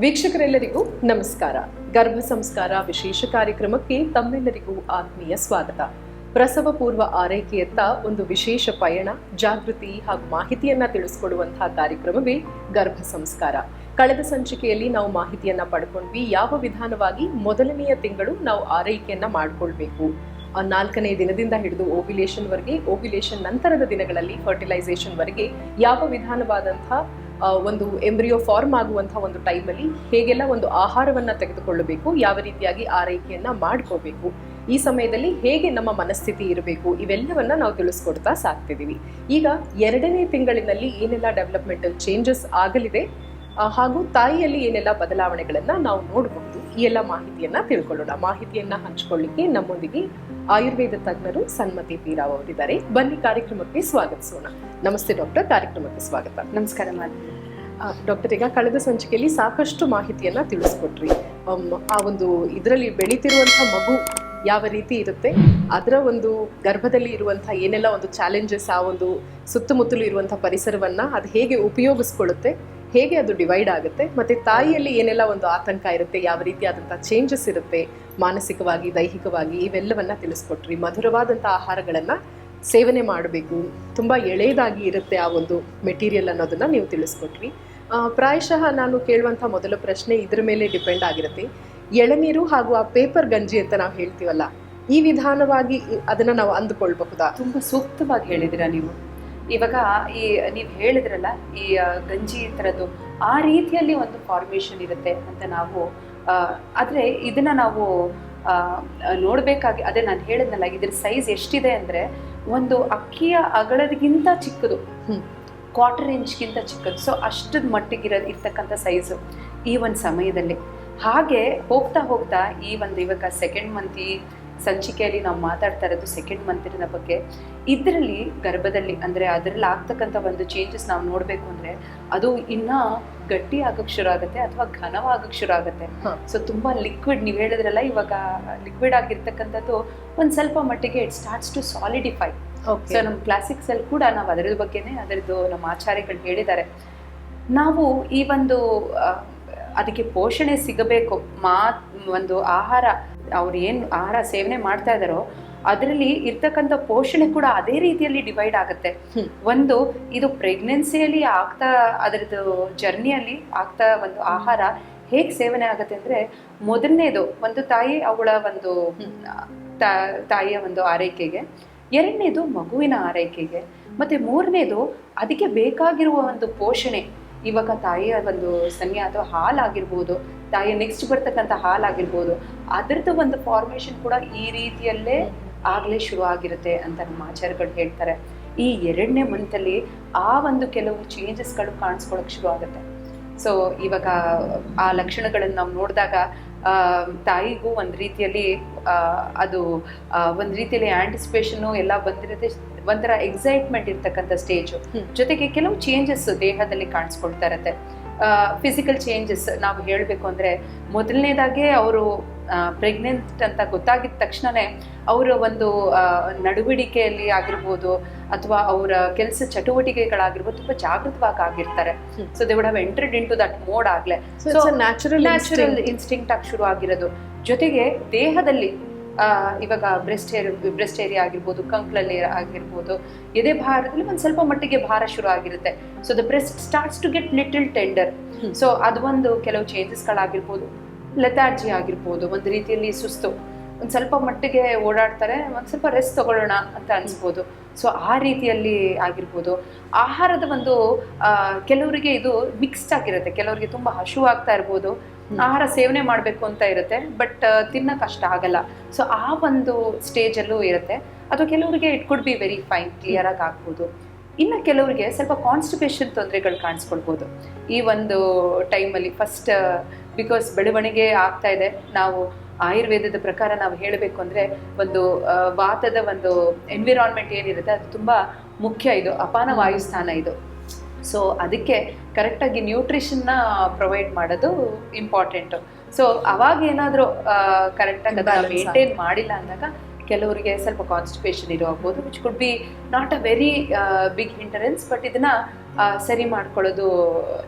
ವೀಕ್ಷಕರೆಲ್ಲರಿಗೂ ನಮಸ್ಕಾರ. ಗರ್ಭ ಸಂಸ್ಕಾರ ವಿಶೇಷ ಕಾರ್ಯಕ್ರಮಕ್ಕೆ ತಮ್ಮೆಲ್ಲರಿಗೂ ಆತ್ಮೀಯ ಸ್ವಾಗತ. ಪ್ರಸವ ಪೂರ್ವ ಆರೈಕೆಯತ್ತ ಒಂದು ವಿಶೇಷ ಪಯಣ, ಜಾಗೃತಿ ಹಾಗೂ ಮಾಹಿತಿಯನ್ನ ತಿಳಿಸ್ಕೊಡುವಂತಹ ಕಾರ್ಯಕ್ರಮವೇ ಗರ್ಭ ಸಂಸ್ಕಾರ. ಕಳೆದ ಸಂಚಿಕೆಯಲ್ಲಿ ನಾವು ಮಾಹಿತಿಯನ್ನ ಪಡ್ಕೊಂಡ್ವಿ, ಯಾವ ವಿಧಾನವಾಗಿ ಮೊದಲನೆಯ ತಿಂಗಳು ನಾವು ಆರೈಕೆಯನ್ನ ಮಾಡಿಕೊಳ್ಬೇಕು. ನಾಲ್ಕನೇ ದಿನದಿಂದ ಹಿಡಿದು ಓವ್ಯುಲೇಷನ್ ವರೆಗೆ ಓವ್ಯುಲೇಷನ್ ನಂತರದ ದಿನಗಳಲ್ಲಿ ಫರ್ಟಿಲೈಸೇಷನ್ ವರೆಗೆ ಯಾವ ವಿಧಾನವಾದಂತಹ ಒಂದು ಎಂಬ್ರಿಯೋ ಫಾರ್ಮ್ ಆಗುವಂತಹ ಒಂದು ಟೈಮಲ್ಲಿ ಹೇಗೆಲ್ಲ ಒಂದು ಆಹಾರವನ್ನ ತೆಗೆದುಕೊಳ್ಳಬೇಕು, ಯಾವ ರೀತಿಯಾಗಿ ಆರೈಕೆಯನ್ನ ಮಾಡ್ಕೋಬೇಕು, ಈ ಸಮಯದಲ್ಲಿ ಹೇಗೆ ನಮ್ಮ ಮನಸ್ಥಿತಿ ಇರಬೇಕು, ಇವೆಲ್ಲವನ್ನ ನಾವು ತಿಳಿಸ್ಕೊಡ್ತಾ ಸಾಕ್ತಿದ್ದೀವಿ ಈಗ ಎರಡನೇ ತಿಂಗಳಿನಲ್ಲಿ ಏನೆಲ್ಲ ಡೆವಲಪ್ಮೆಂಟಲ್ ಚೇಂಜಸ್ ಆಗಲಿದೆ? ಹಾಗೂ ತಾಯಿಯಲ್ಲಿ ಏನೆಲ್ಲ ಬದಲಾವಣೆಗಳನ್ನ ನಾವು ನೋಡಬಹುದು ಈ ಎಲ್ಲ ಮಾಹಿತಿಯನ್ನ ತಿಳ್ಕೊಳ್ಳೋಣ. ಮಾಹಿತಿಯನ್ನ ಹಂಚಿಕೊಳ್ಳಿಕ್ಕೆ ನಮ್ಮೊಂದಿಗೆ ಆಯುರ್ವೇದ ತಜ್ಞರು ಸನ್ಮತಿ ಪೀರಾವ್ ಅವರಿದ್ದಾರೆ. ಬನ್ನಿ ಕಾರ್ಯಕ್ರಮಕ್ಕೆ ಸ್ವಾಗತಿಸೋಣ. ನಮಸ್ತೆ ಡಾಕ್ಟರ್ ಕಾರ್ಯಕ್ರಮಕ್ಕೆ ಸ್ವಾಗತ. ನಮಸ್ಕಾರ ಮಾಡಿ ಡಾಕ್ಟರ್ ಈಗ ಕಳೆದ ಸಂಚಿಕೆಯಲ್ಲಿ ಸಾಕಷ್ಟು ಮಾಹಿತಿಯನ್ನ ತಿಳಿಸ್ಕೊಟ್ರಿ. ಆ ಒಂದು ಇದರಲ್ಲಿ ಬೆಳೀತಿರುವಂತಹ ಮಗು ಯಾವ ರೀತಿ ಇರುತ್ತೆ ಅದರ ಒಂದು ಗರ್ಭದಲ್ಲಿ ಇರುವಂತಹ ಏನೆಲ್ಲ ಒಂದು ಚಾಲೆಂಜಸ್ ಆ ಒಂದು ಸುತ್ತಮುತ್ತಲು ಇರುವಂತಹ ಪರಿಸರವನ್ನ ಅದು ಹೇಗೆ ಉಪಯೋಗಿಸ್ಕೊಳ್ಳುತ್ತೆ ಹೇಗೆ ಅದು ಡಿವೈಡ್ ಆಗುತ್ತೆ, ಮತ್ತೆ ತಾಯಿಯಲ್ಲಿ ಏನೆಲ್ಲ ಒಂದು ಆತಂಕ ಇರುತ್ತೆ, ಯಾವ ರೀತಿಯಾದಂಥ ಚೇಂಜಸ್ ಇರುತ್ತೆ, ಮಾನಸಿಕವಾಗಿ, ದೈಹಿಕವಾಗಿ, ಇವೆಲ್ಲವನ್ನ ತಿಳಿಸ್ಕೊಟ್ರಿ. ಮಧುರವಾದಂಥ ಆಹಾರಗಳನ್ನ ಸೇವನೆ ಮಾಡಬೇಕು. ತುಂಬ ಎಳೆಯದಾಗಿ ಇರುತ್ತೆ ಆ ಒಂದು ಮೆಟೀರಿಯಲ್ ಅನ್ನೋದನ್ನ ನೀವು ತಿಳಿಸ್ಕೊಟ್ರಿ. ಪ್ರಾಯಶಃ ನಾನು ಕೇಳುವಂಥ ಮೊದಲ ಪ್ರಶ್ನೆ ಇದ್ರ ಮೇಲೆ ಡಿಪೆಂಡ್ ಆಗಿರುತ್ತೆ. ಎಳನೀರು ಹಾಗೂ ಆ ಪೇಪರ್ ಗಂಜಿ ಅಂತ ನಾವು ಹೇಳ್ತೀವಲ್ಲ, ಈ ವಿಧಾನವಾಗಿ ಅದನ್ನ ನಾವು ಅಂದುಕೊಳ್ಬಹುದಾ? ತುಂಬಾ ಸೂಕ್ತವಾಗಿ ಹೇಳಿದಿರ ನೀವು? ಇವಾಗ ಈ ನೀವು ಹೇಳಿದ್ರಲ್ಲ ಈ ಗಂಜಿ ಥರದ್ದು ಆ ರೀತಿಯಲ್ಲಿ ಒಂದು ಫಾರ್ಮೇಷನ್ ಇರುತ್ತೆ ಅಂತ ನಾವು ಆದರೆ ಇದನ್ನು ನಾವು ನೋಡಬೇಕಾಗಿ ಅದೇ ನಾನು ಹೇಳಿದ್ನಲ್ಲ ಇದ್ರ ಸೈಜ್ ಎಷ್ಟಿದೆ ಅಂದರೆ ಒಂದು ಅಕ್ಕಿಯ ಅಗಳದಗಿಂತ ಚಿಕ್ಕದು. ಕ್ವಾರ್ಟರ್ ಇಂಚ್ಗಿಂತ ಚಿಕ್ಕದು ಸೊ ಅಷ್ಟದ ಮಟ್ಟಿಗಿರೋ ಇರ್ತಕ್ಕಂಥ ಸೈಜು ಈ ಒಂದು ಸಮಯದಲ್ಲಿ ಹಾಗೆ ಹೋಗ್ತಾ ಹೋಗ್ತಾ ಈ ಒಂದು ಇವಾಗ ಸೆಕೆಂಡ್ ಮಂತ್ ಈ ಸಂಚಿಕೆಯಲ್ಲಿ ನಾವು ಮಾತಾಡ್ತಾ ಇರೋದು ಸೆಕೆಂಡ್ ಮಂತಿನ ಬಗ್ಗೆ. ಇದರಲ್ಲಿ ಗರ್ಭದಲ್ಲಿ ಅಂದರೆ ಅದರಲ್ಲಿ ಆಗ್ತಕ್ಕಂಥ ಒಂದು ಚೇಂಜಸ್ ನಾವು ನೋಡಬೇಕು ಅಂದರೆ ಅದು ಇನ್ನೂ ಗಟ್ಟಿ ಆಗಕ್ಕೆ ಶುರು ಆಗುತ್ತೆ ಅಥವಾ ಘನವಾಗಕ್ಕೆ ಶುರು ಆಗುತ್ತೆ. ಸೊ ತುಂಬ ಲಿಕ್ವಿಡ್ ನೀವು ಹೇಳಿದ್ರಲ್ಲ ಇವಾಗ ಲಿಕ್ವಿಡ್ ಆಗಿರ್ತಕ್ಕಂಥದ್ದು ಒಂದು ಸ್ವಲ್ಪ ಮಟ್ಟಿಗೆ it starts to solidify so ನಮ್ಮ ಕ್ಲಾಸಿಕ್ಸ್ ಅಲ್ಲಿ ಕೂಡ ನಾವು ಅದರ ಬಗ್ಗೆನೇ ಅದರದ್ದು ನಮ್ಮ ಆಚಾರ್ಯಗಳು ಹೇಳಿದ್ದಾರೆ. ನಾವು ಈ ಒಂದು ಅದಕ್ಕೆ ಪೋಷಣೆ ಸಿಗಬೇಕು. ಮಾ ಒಂದು ಆಹಾರ ಅವ್ರು ಏನು ಆಹಾರ ಸೇವನೆ ಮಾಡ್ತಾ ಇದ್ದಾರೋ ಅದರಲ್ಲಿ ಇರ್ತಕ್ಕಂಥ ಪೋಷಣೆ ಕೂಡ ಅದೇ ರೀತಿಯಲ್ಲಿ ಡಿವೈಡ್ ಆಗುತ್ತೆ. ಒಂದು ಇದು ಪ್ರೆಗ್ನೆನ್ಸಿಯಲ್ಲಿ ಆಗ್ತಾ ಅದರದ್ದು ಜರ್ನಿಯಲ್ಲಿ ಆಗ್ತಾ ಒಂದು ಆಹಾರ ಹೇಗೆ ಸೇವನೆ ಆಗುತ್ತೆ ಅಂದ್ರೆ ಮೊದಲನೇದು ಒಂದು ತಾಯಿ ಅವಳ ಒಂದು ತಾಯಿಯ ಒಂದು ಆರೈಕೆಗೆ ಎರಡನೇದು ಮಗುವಿನ ಆರೈಕೆಗೆ ಮತ್ತೆ ಮೂರನೇದು ಅದಕ್ಕೆ ಬೇಕಾಗಿರುವ ಒಂದು ಪೋಷಣೆ. ಇವಾಗ ತಾಯಿಯ ಒಂದು ಸನ್ಯ ಅಥವಾ ಹಾಲಾಗಿರ್ಬೋದು, ತಾಯಿಯ ನೆಕ್ಸ್ಟ್ ಬರ್ತಕ್ಕಂಥ ಹಾಲಾಗಿರ್ಬೋದು, ಅದರದ್ದು ಒಂದು ಫಾರ್ಮೇಶನ್ ಕೂಡ ಈ ರೀತಿಯಲ್ಲೇ ಆಗಲೇ ಶುರು ಆಗಿರುತ್ತೆ ಅಂತ ನಮ್ಮ ಆಚಾರ್ಯಗಳು ಹೇಳ್ತಾರೆ. ಈ ಎರಡನೇ ಮಂತಲ್ಲಿ ಆ ಒಂದು ಕೆಲವು ಚೇಂಜಸ್ಗಳು ಕಾಣಿಸ್ಕೊಳಕ್ ಶುರು ಆಗುತ್ತೆ. ಸೊ ಇವಾಗ ಆ ಲಕ್ಷಣಗಳನ್ನು ನಾವು ನೋಡಿದಾಗ ತಾಯಿಗೂ ಒಂದು ರೀತಿಯಲ್ಲಿ ಅದು ಒಂದು ರೀತಿಯಲ್ಲಿ ಆಂಟಿಸಿಪೇಷನು ಎಲ್ಲ ಬಂದಿರುತ್ತೆ ಒಂಥರ ಎಕ್ಸೈಟ್ಮೆಂಟ್ ಇರ್ತಕ್ಕಂಥ ಸ್ಟೇಜು ಜೊತೆಗೆ ಕೆಲವು ಚೇಂಜಸ್ ದೇಹದಲ್ಲಿ ಕಾಣಿಸ್ಕೊಳ್ತಾ ಇರತ್ತೆ. ಫಿಸಿಕಲ್ ಚೇಂಜಸ್ ನಾವು ಹೇಳಬೇಕು ಅಂದರೆ ಮೊದಲನೇದಾಗೆ ಅವರು ಪ್ರೆಗ್ನೆಂಟ್ ಅಂತ ಗೊತ್ತಾಗಿದ ತಕ್ಷಣವೇ ಅವರ ಒಂದು ಆ, ನಡವಳಿಕೆಯಲ್ಲಿ ಆಗಿರ್ಬೋದು ಅಥವಾ ಅವರ ಕೆಲಸ ಚಟುವಟಿಕೆಗಳಾಗಿರ್ಬೋದು ತುಂಬಾ ಜಾಗೃತವಾಗಿ ಆಗಿರ್ತಾರೆ. So they would have entered into that mode ಆಗಲೇ ನ್ಯಾಚುರಲ್ ನ್ಯಾಚುರಲ್ ಇನ್ಸ್ಟಿಂಕ್ಟ್ ಆಗಿ ಶುರು ಆಗಿರೋದು ಜೊತೆಗೆ ದೇಹದಲ್ಲಿ ಇವಾಗ ಬ್ರೆಸ್ಟ್ ಏರ್ ಬ್ರೆಸ್ಟ್ ಏರಿಯಾ ಆಗಿರ್ಬೋದು ಕಂಕ್ಲಲ್ಲಿ ಆಗಿರ್ಬೋದು ಎದೆ ಭಾರದಲ್ಲಿ ಒಂದು ಸ್ವಲ್ಪ ಮಟ್ಟಿಗೆ ಭಾರ ಶುರು ಆಗಿರುತ್ತೆ so the breast starts to get little tender. So ಅದು ಒಂದು ಕೆಲವು ಚೇಂಜಸ್ಗಳಾಗಿರ್ಬೋದು ಲೆಥಾರ್ಜಿ ಆಗಿರ್ಬೋದು ಒಂದು ರೀತಿಯಲ್ಲಿ ಸುಸ್ತು. ಒಂದು ಸ್ವಲ್ಪ ಮಟ್ಟಿಗೆ ಓಡಾಡ್ತಾರೆ ಒಂದು ಸ್ವಲ್ಪ ರೆಸ್ಟ್ ತಗೊಳ್ಳೋಣ ಅಂತ ಅನ್ಸ್ಬೋದು. ಸೊ ಆ ರೀತಿಯಲ್ಲಿ ಆಗಿರ್ಬೋದು. ಆಹಾರದ ಒಂದು ಕೆಲವರಿಗೆ ಇದು ಮಿಕ್ಸ್ಡ್ ಆಗಿರುತ್ತೆ. ಕೆಲವರಿಗೆ ತುಂಬ ಹಶು ಆಗ್ತಾ ಇರ್ಬೋದು ಆಹಾರ ಸೇವನೆ ಮಾಡಬೇಕು ಅಂತ ಇರುತ್ತೆ ಬಟ್ ತಿನ್ನಕ್ಕೆ ಅಷ್ಟ ಆಗಲ್ಲ. ಸೊ ಆ ಒಂದು ಸ್ಟೇಜಲ್ಲೂ ಇರುತ್ತೆ. ಅಥವಾ ಕೆಲವರಿಗೆ it could be very fine clear ಆಗಿ ಆಗ್ಬೋದು. ಇನ್ನು ಕೆಲವರಿಗೆ ಸ್ವಲ್ಪ ಕಾನ್ಸ್ಟಿಪೇಷನ್ ತೊಂದರೆಗಳು ಕಾಣಿಸ್ಕೊಳ್ಬೋದು. ಈ ಒಂದು ಟೈಮಲ್ಲಿ ಫಸ್ಟ್ ಬಿಕಾಸ್ ಬೆಳವಣಿಗೆ ಆಗ್ತಾ ಇದೆ. ನಾವು ಆಯುರ್ವೇದದ ಪ್ರಕಾರ ನಾವು ಹೇಳಬೇಕು ಅಂದರೆ ಒಂದು ವಾತದ ಒಂದು ಎನ್ವಿರಾನ್ಮೆಂಟ್ ಏನಿರುತ್ತೆ ಅದು ತುಂಬ ಮುಖ್ಯ ಇದು ಅಪಾನ ವಾಯುಸ್ಥಾನ ಇದು. ಸೊ ಅದಕ್ಕೆ ಕರೆಕ್ಟಾಗಿ ನ್ಯೂಟ್ರಿಷನ್ನ ಪ್ರೊವೈಡ್ ಮಾಡೋದು ಇಂಪಾರ್ಟೆಂಟು ಸೊ ಅವಾಗ ಏನಾದರೂ ಕರೆಕ್ಟಾಗಿ ಅದನ್ನು ಮೇಂಟೈನ್ ಮಾಡಿಲ್ಲ ಅಂದಾಗ ಕೆಲವರಿಗೆ ಸ್ವಲ್ಪ ಕಾನ್ಸ್ಟಿಪೇಷನ್ ಇರೋ ಆಗ್ಬೋದು which could be not a very big hindrance but ಇದನ್ನ ಸರಿ ಮಾಡ್ಕೊಳ್ಳೋದು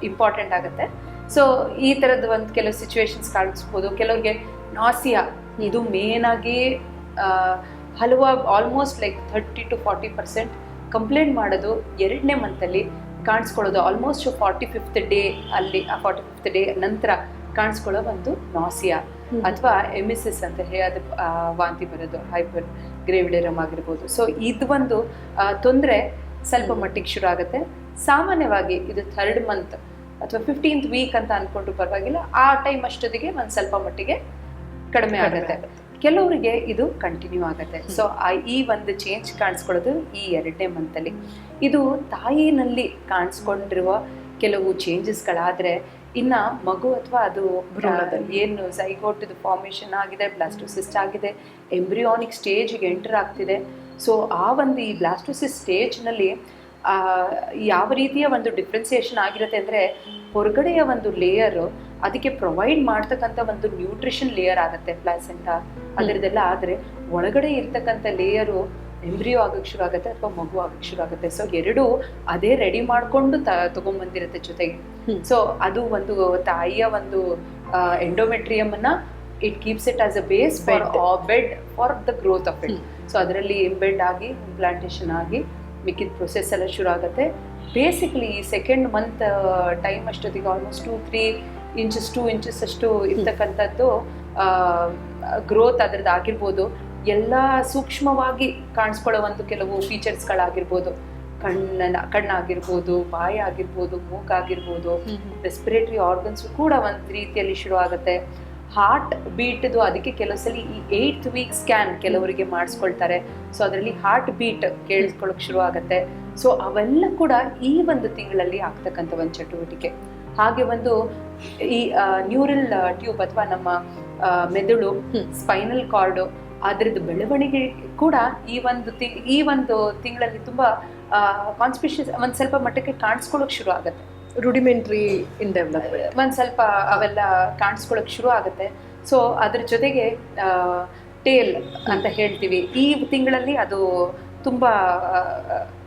ಇಂಪಾರ್ಟೆಂಟ್ ಆಗುತ್ತೆ. ಸೊ ಈ ಥರದ ಒಂದು ಕೆಲವು ಸಿಚುವೇಶನ್ಸ್ ಕಾಣಿಸ್ಬೋದು. ಕೆಲವ್ರಿಗೆ ನಾಸಿಯಾ ಇದು ಮೇನ್ ಆಗಿ ಹಲವಾಗಿ almost like thirty to forty percent complaint ಮಾಡೋದು ಎರಡನೇ ಮಂತಲ್ಲಿ ಕಾಣಿಸ್ಕೊಳ್ಳೋದು. ಆಲ್ಮೋಸ್ಟ್ ಫಾರ್ಟಿ ಫಿಫ್ತ್ ಡೇ ಅಲ್ಲಿ ಆ ಫಾರ್ಟಿ ಫಿಫ್ತ್ ಡೇ ನಂತರ ಕಾಣಿಸ್ಕೊಳ್ಳೋ ಒಂದು ನಾಸಿಯಾ ಅಥವಾ ಎಮಿಸಿಸ್ ಅಂತ ಹೇಳಿ ಅದು ವಾಂತಿ ಬರೋದು ಹೈಪರ್ ಗ್ರೇವಿಡರಮ್ ಆಗಿರ್ಬೋದು. ಸೊ ಇದು ಒಂದು ತೊಂದರೆ ಸ್ವಲ್ಪ ಮಟ್ಟಿಗೆ ಶುರು ಆಗುತ್ತೆ. ಸಾಮಾನ್ಯವಾಗಿ ಇದು ಥರ್ಡ್ ಮಂತ್ ಅಥವಾ ಫಿಫ್ಟೀನ್ತ್ ವೀಕ್ ಅಂತ ಅನ್ಕೊಂಡ್ರು ಪರವಾಗಿಲ್ಲ ಆ ಟೈಮ್ ಅಷ್ಟೊತ್ತಿಗೆ ಒಂದು ಸ್ವಲ್ಪ ಮಟ್ಟಿಗೆ ಕಡಿಮೆ ಆಗುತ್ತೆ. ಕೆಲವರಿಗೆ ಇದು ಕಂಟಿನ್ಯೂ ಆಗುತ್ತೆ. ಸೊ ಈ ಒಂದು ಚೇಂಜ್ ಕಾಣಿಸ್ಕೊಳ್ಳೋದು ಈ ಎರಡನೇ ಮಂತಲ್ಲಿ ಇದು ತಾಯಿನಲ್ಲಿ ಕಾಣಿಸ್ಕೊಂಡಿರುವ ಕೆಲವು ಚೇಂಜಸ್ಗಳಾದರೆ ಇನ್ನ ಮಗು ಅಥವಾ ಅದು. ಏನು ಝೈಗೋಟ್ ಫಾರ್ಮೇಷನ್ ಆಗಿದೆ ಬ್ಲಾಸ್ಟೋಸಿಸ್ಟ್ ಆಗಿದೆ ಎಂಬ್ರಿಯಾನಿಕ್ ಸ್ಟೇಜ್ಗೆ ಎಂಟರ್ ಆಗ್ತಿದೆ. ಸೊ ಆ ಒಂದು ಈ ಬ್ಲಾಸ್ಟೋಸಿಸ್ ಸ್ಟೇಜ್ನಲ್ಲಿ ಯಾವ ರೀತಿಯ ಒಂದು ಡಿಫ್ರೆನ್ಸಿಯೇಷನ್ ಆಗಿರುತ್ತೆ ಅಂದರೆ ಹೊರಗಡೆಯ ಒಂದು ಲೇಯರು ಅದಕ್ಕೆ ಪ್ರೊವೈಡ್ ಮಾಡ್ತಕ್ಕಂಥ ಒಂದು ನ್ಯೂಟ್ರಿಷನ್ ಲೇಯರ್ ಆಗುತ್ತೆ ಪ್ಲಾಸೆಂಟ ಅದರದೆಲ್ಲ ಆದರೆ ಒಳಗಡೆ ಇರ್ತಕ್ಕಂಥ ಲೇಯರು ಎಂಬ್ರಿಯೋ ಆಗಕ್ಕೆ ಶುರು ಆಗುತ್ತೆ ಅಥವಾ ಮಗು ಆಗಕ್ಕೆ ಶುರು ಆಗುತ್ತೆ ಸೊ ಎರಡು ಅದೇ ರೆಡಿ ಮಾಡಿಕೊಂಡು ತ ತಗೊಂಬಂದಿರುತ್ತೆ ಜೊತೆಗೆ. ಸೊ ಅದು ಒಂದು ತಾಯಿಯ ಒಂದು ಎಂಡೋಮೆಟ್ರಿಯಮ್ ಅನ್ನ it keeps it as a base for bed for the growth of it. So ಅದರಲ್ಲಿ ಎಂಬೆಡ್ ಆಗಿ ಇಂಪ್ಲಾಂಟೇಶನ್ ಆಗಿ ಮಿಕ್ಕಿದ ಪ್ರೊಸೆಸ್ ಎಲ್ಲ ಶುರು ಆಗುತ್ತೆ. ಬೇಸಿಕಲಿ ಈ ಸೆಕೆಂಡ್ ಮಂತ್ ಟೈಮ್ ಅಷ್ಟೊತ್ತಿಗೆ almost two three inches two inches ಅಷ್ಟು ಇರ್ತಕ್ಕಂಥದ್ದು ಗ್ರೋತ್ ಅದ್ರದ್ದು ಆಗಿರ್ಬೋದು. ಎಲ್ಲ ಸೂಕ್ಷ್ಮವಾಗಿ ಕಾಣಿಸ್ಕೊಳ್ಳೋ ಒಂದು ಕೆಲವು ಫೀಚರ್ಸ್ಗಳಾಗಿರ್ಬೋದು ಕಣ್ಣ ಕಣ್ಣಾಗಿರ್ಬೋದು ಬಾಯಿ ಆಗಿರ್ಬೋದು ಮೂಗಾಗಿರ್ಬೋದು ರೆಸ್ಪಿರೇಟರಿ ಆರ್ಗನ್ಸ್ ಕೂಡ ಒಂದು ರೀತಿಯಲ್ಲಿ ಶುರು ಆಗುತ್ತೆ. ಹಾರ್ಟ್ ಬೀಟ್ದು ಅದಕ್ಕೆ ಕೆಲವು ಸಲ ಈ ಏಯ್ತ್ ವೀಕ್ ಸ್ಕ್ಯಾನ್ ಕೆಲವರಿಗೆ ಮಾಡಿಸ್ಕೊಳ್ತಾರೆ. ಸೊ ಅದರಲ್ಲಿ ಹಾರ್ಟ್ ಬೀಟ್ ಕೇಳಿಸ್ಕೊಳ್ಳೋಕೆ ಶುರು ಆಗುತ್ತೆ. ಸೊ ಅವೆಲ್ಲ ಕೂಡ ಈ ಒಂದು ತಿಂಗಳಲ್ಲಿ ಆಗ್ತಕ್ಕಂಥ ಒಂದು ಚಟುವಟಿಕೆ. ಹಾಗೆ ಒಂದು ಈ ನ್ಯೂರಲ್ ಟ್ಯೂಬ್ ಅಥವಾ ನಮ್ಮ ಮೆದುಳು. ಸ್ಪೈನಲ್ ಕಾರ್ಡು ಅದರದ್ದು ಬೆಳವಣಿಗೆ ಕೂಡ ಈ ಒಂದು ತಿ ಈ ಒಂದು ತಿಂಗಳಲ್ಲಿ ತುಂಬಾ ಕಾನ್ಸ್ಪಿಷಿಯಸ್ ಒಂದು ಸ್ವಲ್ಪ ಮಟ್ಟಕ್ಕೆ ಕಾಣಿಸ್ಕೊಳ್ಳೋಕೆ ಶುರು ಆಗುತ್ತೆ. ರುಡಿಮೆಂಟ್ರಿ ಇನ್ ಡೆವಲಪ್ಮೆಂಟ್ ಒಂದು ಸ್ವಲ್ಪ ಅವೆಲ್ಲ ಕಾಣಿಸ್ಕೊಳ್ಳೋಕೆ ಶುರು ಆಗುತ್ತೆ. ಸೊ ಅದ್ರ ಜೊತೆಗೆ ಟೇಲ್ ಅಂತ ಹೇಳ್ತೀವಿ. ಈ ತಿಂಗಳಲ್ಲಿ ಅದು ತುಂಬ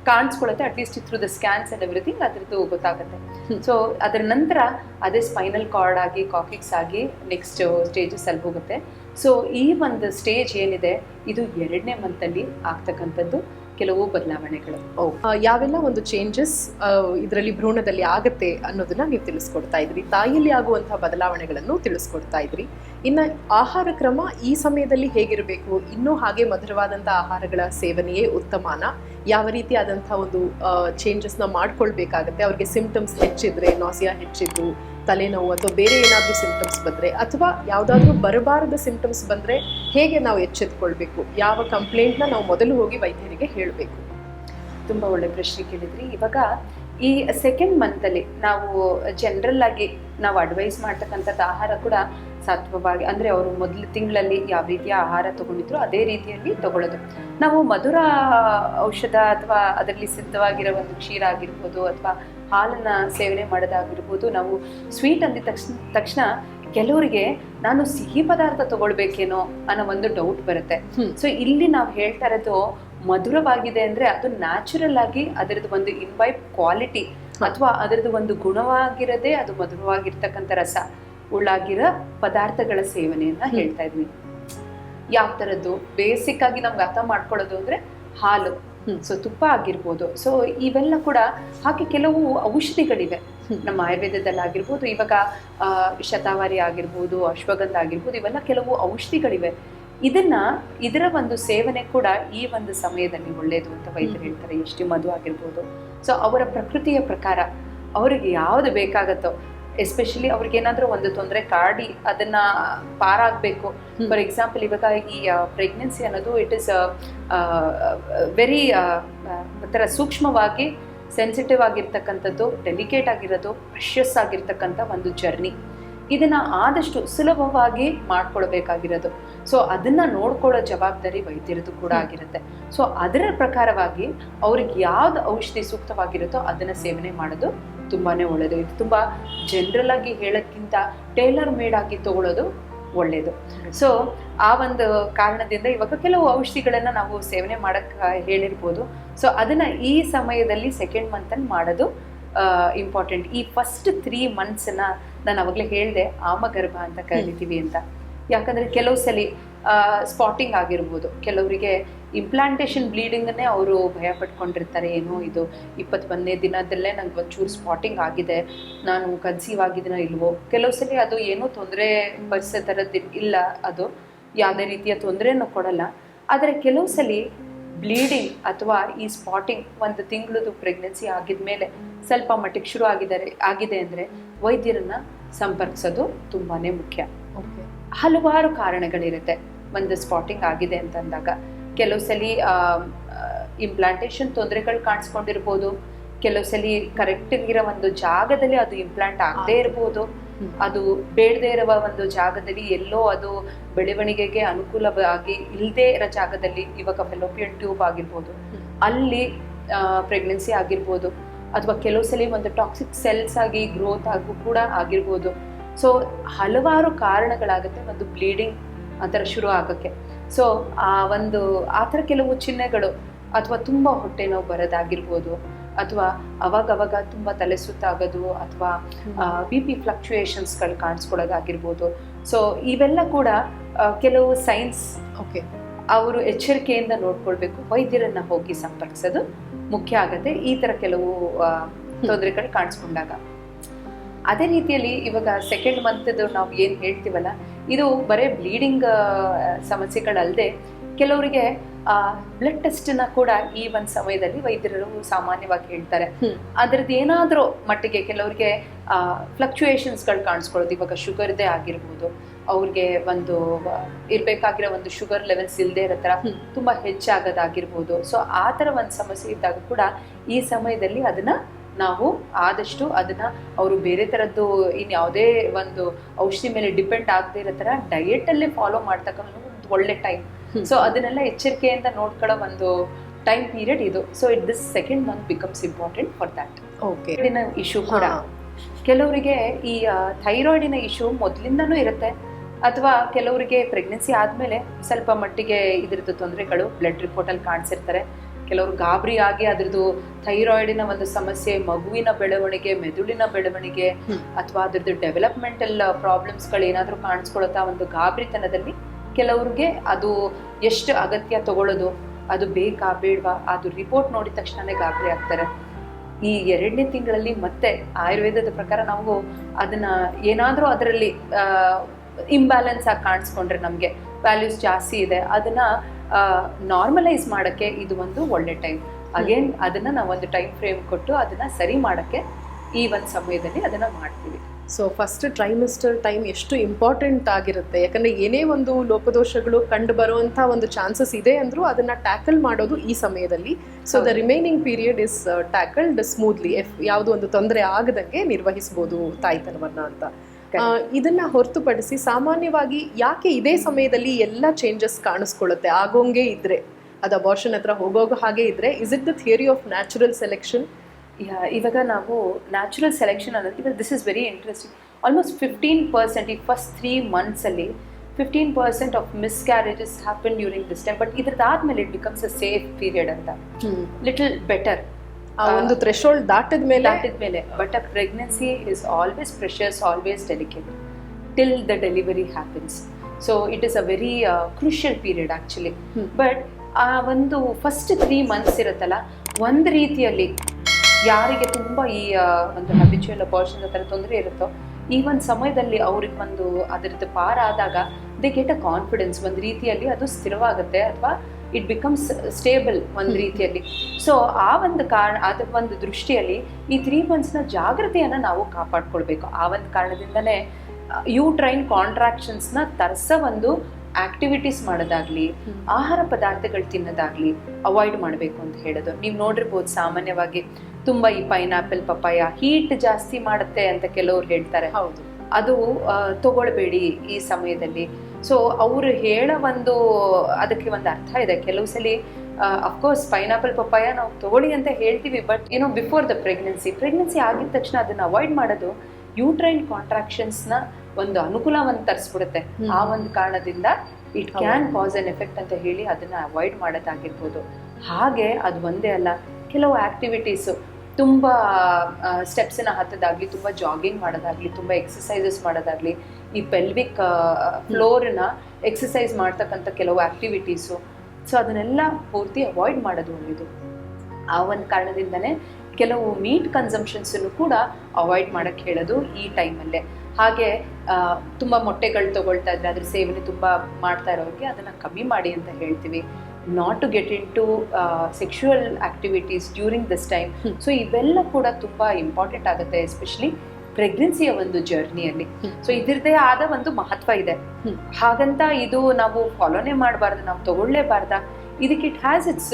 ಕಾಣಿಸ್ಕೊಳ್ಳುತ್ತೆ at least through the scans and everything ಅದ್ರದ್ದು ಗೊತ್ತಾಗುತ್ತೆ. ಸೊ ಅದರ ನಂತರ ಅದೇ ಸ್ಪೈನಲ್ ಕಾರ್ಡ್ ಆಗಿ ಕಾಕಿಕ್ಸ್ ಆಗಿ ನೆಕ್ಸ್ಟ್ ಸ್ಟೇಜಸ್ ಅಲ್ಲಿ ಹೋಗುತ್ತೆ. ಸೊ ಈ ಒಂದು ಸ್ಟೇಜ್ ಏನಿದೆ ಇದು ಎರಡನೇ ಮಂತಲ್ಲಿ ಆಗ್ತಕ್ಕಂಥದ್ದು. ಕೆಲವು ಬದಲಾವಣೆಗಳು. ಯಾವೆಲ್ಲ ಒಂದು ಚೇಂಜಸ್ ಇದರಲ್ಲಿ ಭ್ರೂಣದಲ್ಲಿ ಆಗುತ್ತೆ ಅನ್ನೋದನ್ನ ನೀವು ತಿಳಿಸ್ಕೊಡ್ತಾ ಇದ್ರಿ. ತಾಯಿಯಲ್ಲಿ ಆಗುವಂತಹ ಬದಲಾವಣೆಗಳನ್ನು ತಿಳಿಸ್ಕೊಡ್ತಾ ಇದ್ರಿ. ಇನ್ನ ಆಹಾರ ಕ್ರಮ ಈ ಸಮಯದಲ್ಲಿ ಹೇಗಿರಬೇಕು? ಇನ್ನೂ ಹಾಗೆ ಮಧುರವಾದಂತಹ ಆಹಾರಗಳ ಸೇವನೆಯೇ ಉತ್ತಮಾನ? ಯಾವ ರೀತಿಯಾದಂತಹ ಒಂದು ಚೇಂಜಸ್ನ ಮಾಡ್ಕೊಳ್ಬೇಕಾಗತ್ತೆ? ಅವ್ರಿಗೆ ಸಿಂಪ್ಟಮ್ಸ್ ಹೆಚ್ಚಿದ್ರೆ ನಾಸಿಯಾ ಹೆಚ್ಚಿದ್ದು ತಲೆನೋವು ಅಥವಾ ಬೇರೆ ಏನಾದರೂ ಸಿಂಪ್ಟಮ್ಸ್ ಬಂದರೆ ಅಥವಾ ಯಾವುದಾದ್ರೂ ಬರಬಾರದ ಸಿಂಪ್ಟಮ್ಸ್ ಬಂದರೆ ಹೇಗೆ ನಾವು ಎಚ್ಚೆತ್ಕೊಳ್ಬೇಕು? ಯಾವ ಕಂಪ್ಲೇಂಟ್ನ ನಾವು ಮೊದಲು ಹೋಗಿ ವೈದ್ಯರಿಗೆ ಹೇಳಬೇಕು. ತುಂಬ ಒಳ್ಳೆ ಪ್ರಶ್ನೆ ಕೇಳಿದ್ರಿ. ಇವಾಗ ಈ ಸೆಕೆಂಡ್ ಮಂತಲ್ಲಿ ನಾವು ಜನರಲ್ ಆಗಿ ನಾವು ಅಡ್ವೈಸ್ ಮಾಡ್ತಕ್ಕಂಥದ್ದು ಆಹಾರ ಕೂಡ ಸತ್ವವಾಗಿ ಅಂದರೆ ಅವರು ಮೊದಲ ತಿಂಗಳಲ್ಲಿ ಯಾವ ರೀತಿಯ ಆಹಾರ ತಗೊಂಡಿದ್ರು ಅದೇ ರೀತಿಯಲ್ಲಿ ತಗೊಳ್ಳೋದು. ನಾವು ಮಧುರ ಔಷಧ ಅಥವಾ ಅದರಲ್ಲಿ ಸಿದ್ಧವಾಗಿರೋ ಒಂದು ಕ್ಷೀರ ಆಗಿರ್ಬೋದು ಅಥವಾ ಹಾಲನ್ನ ಸೇವನೆ ಮಾಡೋದಾಗಿರ್ಬೋದು ನಾವು ಸ್ವೀಟ್ ಅಂದಿದ ತಕ್ಷಣ ತಕ್ಷಣ ಕೆಲವರಿಗೆ ನಾನು ಸಿಹಿ ಪದಾರ್ಥ ತಗೊಳ್ಬೇಕೇನೋ ಅನ್ನೋ ಒಂದು ಡೌಟ್ ಬರುತ್ತೆ. ಸೊ ಇಲ್ಲಿ ನಾವು ಹೇಳ್ತಾ ಇರೋದು ಮಧುರವಾಗಿದೆ ಅಂದ್ರೆ ಅದು ನ್ಯಾಚುರಲ್ ಆಗಿ ಅದರದ್ದು ಒಂದು ಇನ್ವೈಬ್ ಕ್ವಾಲಿಟಿ ಅಥವಾ ಅದರದ್ದು ಒಂದು ಗುಣವಾಗಿರದೆ ಅದು ಮಧುರವಾಗಿರ್ತಕ್ಕಂಥ ರಸ. ಉಳ್ಳಾಗಿರೋ ಪದಾರ್ಥಗಳ ಸೇವನೆಯನ್ನ ಹೇಳ್ತಾ ಇದ್ವಿ. ಯಾವ ತರದ್ದು? ಬೇಸಿಕ್ ಆಗಿ ನಮ್ಗೆ ಅರ್ಥ ಮಾಡ್ಕೊಳ್ಳೋದು ಅಂದ್ರೆ ಹಾಲು. ಸೊ ತುಪ್ಪ ಆಗಿರ್ಬೋದು. ಸೊ ಇವೆಲ್ಲ ಕೂಡ ಹಾಗೆ ಕೆಲವು ಔಷಧಿಗಳಿವೆ. ನಮ್ಮ ಆಯುರ್ವೇದದಲ್ಲಿ ಆಗಿರ್ಬೋದು ಇವಾಗ ಶತಾವರಿ ಆಗಿರ್ಬೋದು ಅಶ್ವಗಂಧ ಆಗಿರ್ಬೋದು ಇವೆಲ್ಲ ಕೆಲವು ಔಷಧಿಗಳಿವೆ. ಇದನ್ನ ಇದರ ಒಂದು ಸೇವನೆ ಕೂಡ ಈ ಒಂದು ಸಮಯದಲ್ಲಿ ಒಳ್ಳೆಯದು ಅಂತ ವೈದ್ಯರು ಹೇಳ್ತಾರೆ. ಎಷ್ಟು ಮಧು ಆಗಿರ್ಬೋದು. ಸೊ ಅವರ ಪ್ರಕೃತಿಯ ಪ್ರಕಾರ ಅವರಿಗೆ ಯಾವುದು ಬೇಕಾಗತ್ತೋ ಎಸ್ಪೆಷಲಿ ಅವ್ರಿಗೆ ಏನಾದ್ರೂ ಒಂದು ತೊಂದರೆ ಕಾಡಿ ಅದನ್ನ ಪಾರಾಗಬೇಕು. ಫಾರ್ ಎಕ್ಸಾಂಪಲ್ ಇವಾಗ ಈ ಪ್ರೆಗ್ನೆನ್ಸಿ ಅನ್ನೋದು ಇಟ್ ಇಸ್ ವೆರಿ ಒಂಥರ ಸೂಕ್ಷ್ಮವಾಗಿ ಸೆನ್ಸಿಟಿವ್ ಆಗಿರ್ತಕ್ಕಂಥದ್ದು ಡೆಲಿಕೇಟ್ ಆಗಿರೋದು ಪ್ರೆಷಸ್ ಆಗಿರ್ತಕ್ಕಂಥ ಒಂದು ಜರ್ನಿ ಇದನ್ನ ಆದಷ್ಟು ಸುಲಭವಾಗಿ ಮಾಡ್ಕೊಳ್ಬೇಕಾಗಿರೋದು. ಸೊ ಅದನ್ನ ನೋಡ್ಕೊಳ್ಳೋ ಜವಾಬ್ದಾರಿ ವೈದ್ಯರದು ಕೂಡ ಆಗಿರುತ್ತೆ. ಸೊ ಅದರ ಪ್ರಕಾರವಾಗಿ ಅವ್ರಿಗೆ ಯಾವ್ದು ಔಷಧಿ ಸೂಕ್ತವಾಗಿರುತ್ತೋ ಅದನ್ನ ಸೇವನೆ ಮಾಡೋದು ತುಂಬಾನೇ ಒಳ್ಳೆಯದು ಇದು ತುಂಬಾ ಜನ್ರಲ್ ಆಗಿ ಹೇಳೋಕ್ಕಿಂತ ಟೇಲರ್ ಮೇಡ್ ಆಗಿ ತಗೊಳ್ಳೋದು ಒಳ್ಳೆಯದು ಸೊ ಆ ಒಂದು ಕಾರಣದಿಂದ ಇವಾಗ ಕೆಲವು ಔಷಧಿಗಳನ್ನ ನಾವು ಸೇವನೆ ಮಾಡಕ್ ಹೇಳಿರ್ಬೋದು. ಸೊ ಅದನ್ನ ಈ ಸಮಯದಲ್ಲಿ ಸೆಕೆಂಡ್ ಮಂತಲ್ಲಿ ಮಾಡೋದು ಇಂಪಾರ್ಟೆಂಟ್ ಈ ಫಸ್ಟ್ ತ್ರೀ ಮಂತ್ಸನ್ನು ನಾನು ಅವಾಗಲೇ ಹೇಳಿದೆ, ಆಮಗರ್ಭ ಅಂತ ಕರಿತೀವಿ ಅಂತ. ಯಾಕಂದ್ರೆ ಕೆಲವು ಸಲ ಸ್ಪಾಟಿಂಗ್ ಆಗಿರ್ಬೋದು. ಕೆಲವರಿಗೆ ಇಂಪ್ಲಾಂಟೇಷನ್ ಬ್ಲೀಡಿಂಗನ್ನೇ ಅವರು ಭಯ ಪಟ್ಕೊಂಡಿರ್ತಾರೆ ಏನೋ ಇದು ಇಪ್ಪತ್ತೊಂದನೇ ದಿನದಲ್ಲೇ ನಂಗೆ ಒಂಚೂರು ಸ್ಪಾಟಿಂಗ್ ಆಗಿದೆ ನಾನು ಕನ್ಸೀವ್ ಆಗಿದ್ದೀನ ಇಲ್ವೋ. ಕೆಲವು ಸಲ ಅದು ಏನೂ ತೊಂದರೆ ಪರಿಸೋ ಥರದ್ದು ಇಲ್ಲ ಅದು ಯಾವುದೇ ರೀತಿಯ ತೊಂದರೆನೂ ಕೊಡಲ್ಲ. ಆದರೆ ಕೆಲವು ಸಲ ಬ್ಲೀಡಿಂಗ್ ಅಥವಾ ಈ ಸ್ಪಾಟಿಂಗ್ ಒಂದು ತಿಂಗಳದು ಪ್ರೆಗ್ನೆನ್ಸಿ ಆಗಿದ ಮೇಲೆ ಸ್ವಲ್ಪ ಮಟ್ಟಿಗೆ ಶುರು ಆಗಿದ್ದಾರೆ ಆಗಿದೆ ಅಂದರೆ ವೈದ್ಯರನ್ನ ಸಂಪರ್ಕಿಸೋದು ತುಂಬಾ ಮುಖ್ಯ. ಓಕೆ. ಹಲವಾರು ಕಾರಣಗಳಿರುತ್ತೆ. ಒಂದು ಸ್ಪಾಟಿಂಗ್ ಆಗಿದೆ ಅಂತಂದಾಗ. ಕೆಲವು ಸಲ ಇಂಪ್ಲಾಂಟೇಷನ್ ತೊಂದರೆಗಳು ಕಾಣಿಸ್ಕೊಂಡಿರ್ಬೋದು. ಕೆಲವು ಸಲ ಕರೆಕ್ಟ್ ಇರೋ ಒಂದು ಜಾಗದಲ್ಲಿ ಅದು ಇಂಪ್ಲಾಂಟ್ ಆಗದೇ ಇರ್ಬೋದು. ಅದು ಬೇಡದೇ ಇರುವ ಒಂದು ಜಾಗದಲ್ಲಿ ಎಲ್ಲೋ ಅದು ಬೆಳವಣಿಗೆಗೆ ಅನುಕೂಲವಾಗಿ ಇಲ್ಲದೆ ಇರೋ ಜಾಗದಲ್ಲಿ ಇವಾಗ ಫೆಲೋಪಿಯನ್ ಟ್ಯೂಬ್ ಆಗಿರ್ಬೋದು. ಅಲ್ಲಿ ಪ್ರೆಗ್ನೆನ್ಸಿ ಆಗಿರ್ಬೋದು. ಅಥವಾ ಕೆಲವು ಸಲ ಒಂದು ಟಾಕ್ಸಿಕ್ ಸೆಲ್ಸ್ ಆಗಿ ಗ್ರೋತ್ ಆಗು ಕೂಡ ಆಗಿರ್ಬೋದು. ಸೊ ಹಲವಾರು ಕಾರಣಗಳಾಗುತ್ತೆ ಒಂದು ಬ್ಲೀಡಿಂಗ್ ಆ ಥರ ಶುರು ಆಗೋಕ್ಕೆ. ಸೊ ಆ ಒಂದು ಆ ಥರ ಕೆಲವು ಚಿಹ್ನೆಗಳು ಅಥವಾ ತುಂಬ ಹೊಟ್ಟೆ ನೋವು ಬರೋದಾಗಿರ್ಬೋದು ಅಥವಾ ಅವಾಗ ಅವಾಗ ತುಂಬ ತಲೆ ಸುತ್ತಾಗೋದು ಅಥವಾ ಬಿ ಪಿ ಫ್ಲಕ್ಚುಯೇಷನ್ಸ್ಗಳು ಕಾಣಿಸ್ಕೊಳ್ಳೋದಾಗಿರ್ಬೋದು. ಸೊ ಇವೆಲ್ಲ ಕೂಡ ಕೆಲವು ಸೈನ್ಸ್ ಓಕೆ. ಅವರು ಎಚ್ಚರಿಕೆಯಿಂದ ನೋಡ್ಕೊಳ್ಬೇಕು. ವೈದ್ಯರನ್ನ ಹೋಗಿ ಸಂಪರ್ಕಿಸೋದು ಮುಖ್ಯ ಆಗುತ್ತೆ. ಈ ತರ ಕೆಲವು ತೊಂದರೆಗಳು ಕಾಣಿಸ್ಕೊಂಡಾಗ. ಅದೇ ರೀತಿಯಲ್ಲಿ ಇವಾಗ ಸೆಕೆಂಡ್ ಮಂತ್ದು ನಾವು ಏನು ಹೇಳ್ತೀವಲ್ಲ ಇದು ಬರೇ ಬ್ಲೀಡಿಂಗ್ ಸಮಸ್ಯೆಗಳಲ್ಲದೆ ಕೆಲವರಿಗೆ ಬ್ಲಡ್ ಟೆಸ್ಟ್ನ ಕೂಡ ಈ ಒಂದು ಸಮಯದಲ್ಲಿ ವೈದ್ಯರು ಸಾಮಾನ್ಯವಾಗಿ ಹೇಳ್ತಾರೆ. ಅದರದ್ದು ಏನಾದರೂ ಮಟ್ಟಿಗೆ ಕೆಲವರಿಗೆ ಫ್ಲಕ್ಚುಯೇಷನ್ಸ್ಗಳು ಕಾಣಿಸ್ಕೊಳ್ಳೋದು. ಇವಾಗ ಶುಗರ್ದೇ ಆಗಿರ್ಬೋದು. ಅವ್ರಿಗೆ ಒಂದು ಇರಬೇಕಾಗಿರೋ ಒಂದು ಶುಗರ್ ಲೆವೆಲ್ಸ್ ಇಲ್ಲದೆ ಇರೋ ಥರ ತುಂಬಾ ತುಂಬ ಹೆಚ್ಚಾಗೋದಾಗಿರ್ಬೋದು. ಸೊ ಆ ಥರ ಒಂದು ಸಮಸ್ಯೆ ಇದ್ದಾಗ ಕೂಡ ಈ ಸಮಯದಲ್ಲಿ ಅದನ್ನ ನಾವು ಆದಷ್ಟು ಅದನ್ನ ಅವರು ಬೇರೆ ತರದ್ದು ಇನ್ ಯಾವುದೇ ಒಂದು ಔಷಧಿ ಮೇಲೆ ಡಿಪೆಂಡ್ ಆಗದೆ ಇರೋ ತರ ಡಯೆಟ್ ಅಲ್ಲಿ ಫಾಲೋ ಮಾಡ್ತಕ್ಕಂಥ ಒಂದು ಒಳ್ಳೆ ಟೈಮ್. ಸೊ ಅದನ್ನೆಲ್ಲ ಎಚ್ಚರಿಕೆಯಿಂದ ನೋಡ್ಕೊಳ್ಳೋ ಒಂದು ಟೈಮ್ ಪೀರಿಯಡ್ ಇದು. So it this second month becomes important for that okay issue ಕೂಡ. ಕೆಲವರಿಗೆ ಈ ಥೈರಾಯ್ಡಿನ ಇಶ್ಯೂ ಮೊದಲಿಂದನೂ ಇರುತ್ತೆ. ಅಥವಾ ಕೆಲವರಿಗೆ ಪ್ರೆಗ್ನೆನ್ಸಿ ಆದಮೇಲೆ ಸ್ವಲ್ಪ ಮಟ್ಟಿಗೆ ಇದ್ರದ್ದು ತೊಂದರೆಗಳು ಬ್ಲಡ್ ರಿಪೋರ್ಟಲ್ಲಿ ಕಾಣಿಸಿರ್ತಾರೆ. ಕೆಲವರು ಗಾಬರಿ ಆಗಿ ಅದ್ರದ್ದು ಥೈರಾಯ್ಡಿನ ಒಂದು ಸಮಸ್ಯೆ ಮಗುವಿನ ಬೆಳವಣಿಗೆ ಮೆದುಳಿನ ಬೆಳವಣಿಗೆ. ಅಥವಾ ಅದ್ರದ್ದು ಡೆವಲಪ್ಮೆಂಟಲ್ ಪ್ರಾಬ್ಲಮ್ಸ್ಗಳು ಏನಾದರೂ ಕಾಣಿಸ್ಕೊಳ್ತಾ ಒಂದು ಗಾಬರಿತನದಲ್ಲಿ ಕೆಲವ್ರಿಗೆ ಅದು ಎಷ್ಟು ಅಗತ್ಯ ತಗೊಳ್ಳೋದು ಅದು ಬೇಕಾ ಬೇಡವಾ ಅದು ರಿಪೋರ್ಟ್ ನೋಡಿದ ತಕ್ಷಣನೇ ಗಾಬರಿ ಆಗ್ತಾರೆ ಈ ಎರಡನೇ ತಿಂಗಳಲ್ಲಿ ಮತ್ತೆ ಆಯುರ್ವೇದದ ಪ್ರಕಾರ ನಾವು ಅದನ್ನ ಏನಾದರೂ ಅದರಲ್ಲಿ ಇಂಬ್ಯಾಲೆನ್ಸ್ ಆಗಿ ಕಾಣಿಸ್ಕೊಂಡ್ರೆ ನಮಗೆ ವ್ಯಾಲ್ಯೂಸ್ ಜಾಸ್ತಿ ಇದೆ ಅದನ್ನ ನಾರ್ಮಲೈಸ್ ಮಾಡೋಕ್ಕೆ ಇದು ಒಂದು ಒಳ್ಳೆ ಟೈಮ್ ಅಗೇನ್ ಅದನ್ನು ನಾವು ಒಂದು ಟೈಮ್ ಫ್ರೇಮ್ ಕೊಟ್ಟು ಅದನ್ನು ಸರಿ ಮಾಡೋಕ್ಕೆ ಈ ಒಂದು ಸಮಯದಲ್ಲಿ ಅದನ್ನು ಮಾಡ್ತೀವಿ. ಸೊ ಫಸ್ಟ್ ಟ್ರೈಮಿಸ್ಟರ್ ಟೈಮ್ ಎಷ್ಟು ಇಂಪಾರ್ಟೆಂಟ್ ಆಗಿರುತ್ತೆ. ಯಾಕಂದರೆ ಏನೇ ಒಂದು ಲೋಪದೋಷಗಳು ಕಂಡು ಬರುವಂಥ ಒಂದು ಚಾನ್ಸಸ್ ಇದೆ ಅಂದರೂ ಅದನ್ನು ಟ್ಯಾಕಲ್ ಮಾಡೋದು ಈ ಸಮಯದಲ್ಲಿ. So the remaining period is tackled smoothly if ಯಾವುದೋ ಒಂದು ತೊಂದರೆ ಆಗದಂಗೆ ನಿರ್ವಹಿಸ್ಬೋದು ತಾಯ್ತನವನ್ನು ಅಂತ. ಇದನ್ನ ಹೊರತುಪಡಿಸಿ ಸಾಮಾನ್ಯವಾಗಿ ಯಾಕೆ ಇದೇ ಸಮಯದಲ್ಲಿ ಎಲ್ಲ ಚೇಂಜಸ್ ಕಾಣಿಸ್ಕೊಳ್ಳುತ್ತೆ? ಆಗೋಂಗೆ ಇದ್ರೆ ಅದು ಅಬಾರ್ಷನ್ ಹತ್ರ ಹೋಗೋಗ ಹಾಗೆ ಇದ್ರೆ is it the theory of natural selection ಇವಾಗ ನಾವು ನ್ಯಾಚುರಲ್ ಸೆಲೆಕ್ಷನ್ ಅನ್ನೋದು ಇವಾಗ this is very interesting almost fifteen percent ಈ first three ಮಂತ್ಸಲ್ಲಿ fifteen percent of miscarriages happen during this time but ಇದ್ರದ್ದಾದ್ಮೇಲೆ it becomes a safe period ಅಂತ. Little better ಆ ಒಂದು threshold ದಾಟದ ಮೇಲೆ ದಾಟಿದ ಮೇಲೆ but a pregnancy is always pressures always delicate till the delivery happens so it is a very crucial period actually. But ಆ ಒಂದು first three months ಇರುತ್ತಲ್ಲ ಒಂದು ರೀತಿಯಲ್ಲಿ ಯಾರಿಗೆ ತುಂಬ ಈ ಒಂದು ಹ್ಯಾಬಿಚುವಲ್ ಅಪಾರ್ಷನ್ ಥರ ತೊಂದರೆ ಇರುತ್ತೋ ಈ ಒಂದು ಸಮಯದಲ್ಲಿ ಅವ್ರಿಗೆ ಒಂದು ಅದರದ್ದು ಪಾರ ಆದಾಗ ದೇ ಗೆಟ್ ಅ ಕಾನ್ಫಿಡೆನ್ಸ್ ಒಂದು ರೀತಿಯಲ್ಲಿ ಅದು ಸ್ಥಿರವಾಗುತ್ತೆ ಅಥವಾ ಇಟ್ ಬಿಕಮ್ಸ್ ಸ್ಟೇಬಲ್ ಒಂದು. ರೀತಿಯಲ್ಲಿ. ಸೊ ಆ ಒಂದು ಕಾರಣ ಅದ ಒಂದು ದೃಷ್ಟಿಯಲ್ಲಿ ಈ ತ್ರೀ ಮಂತ್ಸ್ನ ಜಾಗ್ರತೆಯನ್ನು ನಾವು ಕಾಪಾಡ್ಕೊಳ್ಬೇಕು. ಆ ಒಂದು ಕಾರಣದಿಂದಲೇ ಯು ಟ್ರೈನ್ ಕಾಂಟ್ರಾಕ್ಷನ್ಸ್ನ ತರ್ಸೋ ಒಂದು ಆಕ್ಟಿವಿಟೀಸ್ ಮಾಡೋದಾಗ್ಲಿ. ಆಹಾರ ಪದಾರ್ಥಗಳು ತಿನ್ನೋದಾಗ್ಲಿ ಅವಾಯ್ಡ್ ಮಾಡಬೇಕು ಅಂತ ಹೇಳೋದು. ನೀವು ನೋಡಿರ್ಬೋದು ಸಾಮಾನ್ಯವಾಗಿ ತುಂಬ ಈ ಪೈನಾಪಲ್ ಪಪಾಯ ಹೀಟ್ ಜಾಸ್ತಿ ಮಾಡುತ್ತೆ ಅಂತ ಕೆಲವ್ರು ಹೇಳ್ತಾರೆ. ಹೌದು. ಅದು ತಗೊಳ್ಬೇಡಿ ಈ ಸಮಯದಲ್ಲಿ. ಸೊ ಅವರು ಹೇಳೋ ಒಂದು ಅದಕ್ಕೆ ಒಂದು ಅರ್ಥ ಇದೆ. ಕೆಲವು ಸಲ ಅಫ್ಕೋರ್ಸ್ ಪೈನಾಪಲ್ ಪಪ್ಪಾಯ ನಾವು ತಗೊಳ್ಳಿ ಅಂತ ಹೇಳ್ತೀವಿ ಬಟ್ ಏನೋ ಬಿಫೋರ್ ದ ಪ್ರೆಗ್ನೆನ್ಸಿ ಪ್ರೆಗ್ನೆನ್ಸಿ ಆಗಿದ ತಕ್ಷಣ ಅದನ್ನ ಅವಾಯ್ಡ್ ಮಾಡೋದು ಯೂಟ್ರೈನ್ ಕಾಂಟ್ರಾಕ್ಷನ್ಸ್ನ ಒಂದು ಅನುಕೂಲವನ್ನು ತರಿಸ್ಬಿಡುತ್ತೆ. ಆ ಒಂದು ಕಾರಣದಿಂದ it can cause an effect ಅಂತ ಹೇಳಿ ಅದನ್ನು ಅವಾಯ್ಡ್ ಮಾಡೋದಾಗಿರ್ಬೋದು. ಹಾಗೆ ಅದು ಒಂದೇ ಅಲ್ಲ ಕೆಲವು ಆಕ್ಟಿವಿಟೀಸು ತುಂಬ ಸ್ಟೆಪ್ಸನ್ನ ಹತ್ತದಾಗ್ಲಿ, ತುಂಬ ಜಾಗಿಂಗ್ ಮಾಡೋದಾಗ್ಲಿ, ತುಂಬ ಎಕ್ಸಸೈಸಸ್ ಮಾಡೋದಾಗ್ಲಿ, ಈ ಪೆಲ್ವಿಕ್ ಫ್ಲೋರ್ನ ಎಕ್ಸಸೈಸ್ ಮಾಡ್ತಕ್ಕಂಥ ಕೆಲವು ಆಕ್ಟಿವಿಟೀಸು ಸೊ ಅದನ್ನೆಲ್ಲ ಪೂರ್ತಿ ಅವಾಯ್ಡ್ ಮಾಡೋದು ಒಳ್ಳೆಯದು ಆ ಒಂದು ಕಾರಣದಿಂದನೇ ಕೆಲವು ಮೀಟ್ ಕನ್ಸಂಪ್ಷನ್ಸನ್ನು ಕೂಡ ಅವಾಯ್ಡ್ ಮಾಡೋಕ್ಕೆ ಹೇಳೋದು ಈ ಟೈಮಲ್ಲೇ ಹಾಗೆ ತುಂಬ ಮೊಟ್ಟೆಗಳು ತಗೊಳ್ತಾ ಇದ್ರೆ, ಅದ್ರ ಸೇವನೆ ತುಂಬ ಮಾಡ್ತಾ ಇರೋರಿಗೆ ಅದನ್ನು ಕಮ್ಮಿ ಮಾಡಿ ಅಂತ ಹೇಳ್ತೀವಿ. Not to get into sexual activities during this time. So ಇವೆಲ್ಲ ಕೂಡ ತುಂಬ ಇಂಪಾರ್ಟೆಂಟ್ ಆಗುತ್ತೆ ಎಸ್ಪೆಷಲಿ ಪ್ರೆಗ್ನೆನ್ಸಿಯ ಒಂದು ಜರ್ನಿಯಲ್ಲಿ. ಸೊ ಇದ್ರದ್ದೇ ಆದ ಒಂದು ಮಹತ್ವ ಇದೆ. ಹಾಗಂತ ಇದು ನಾವು ಫಾಲೋನೇ ಮಾಡಬಾರ್ದು ನಾವು ತಗೊಳ್ಳೇಬಾರ್ದ ಇದಕ್ಕೆ ಇಟ್ ಹ್ಯಾಸ್ ಇಟ್ಸ್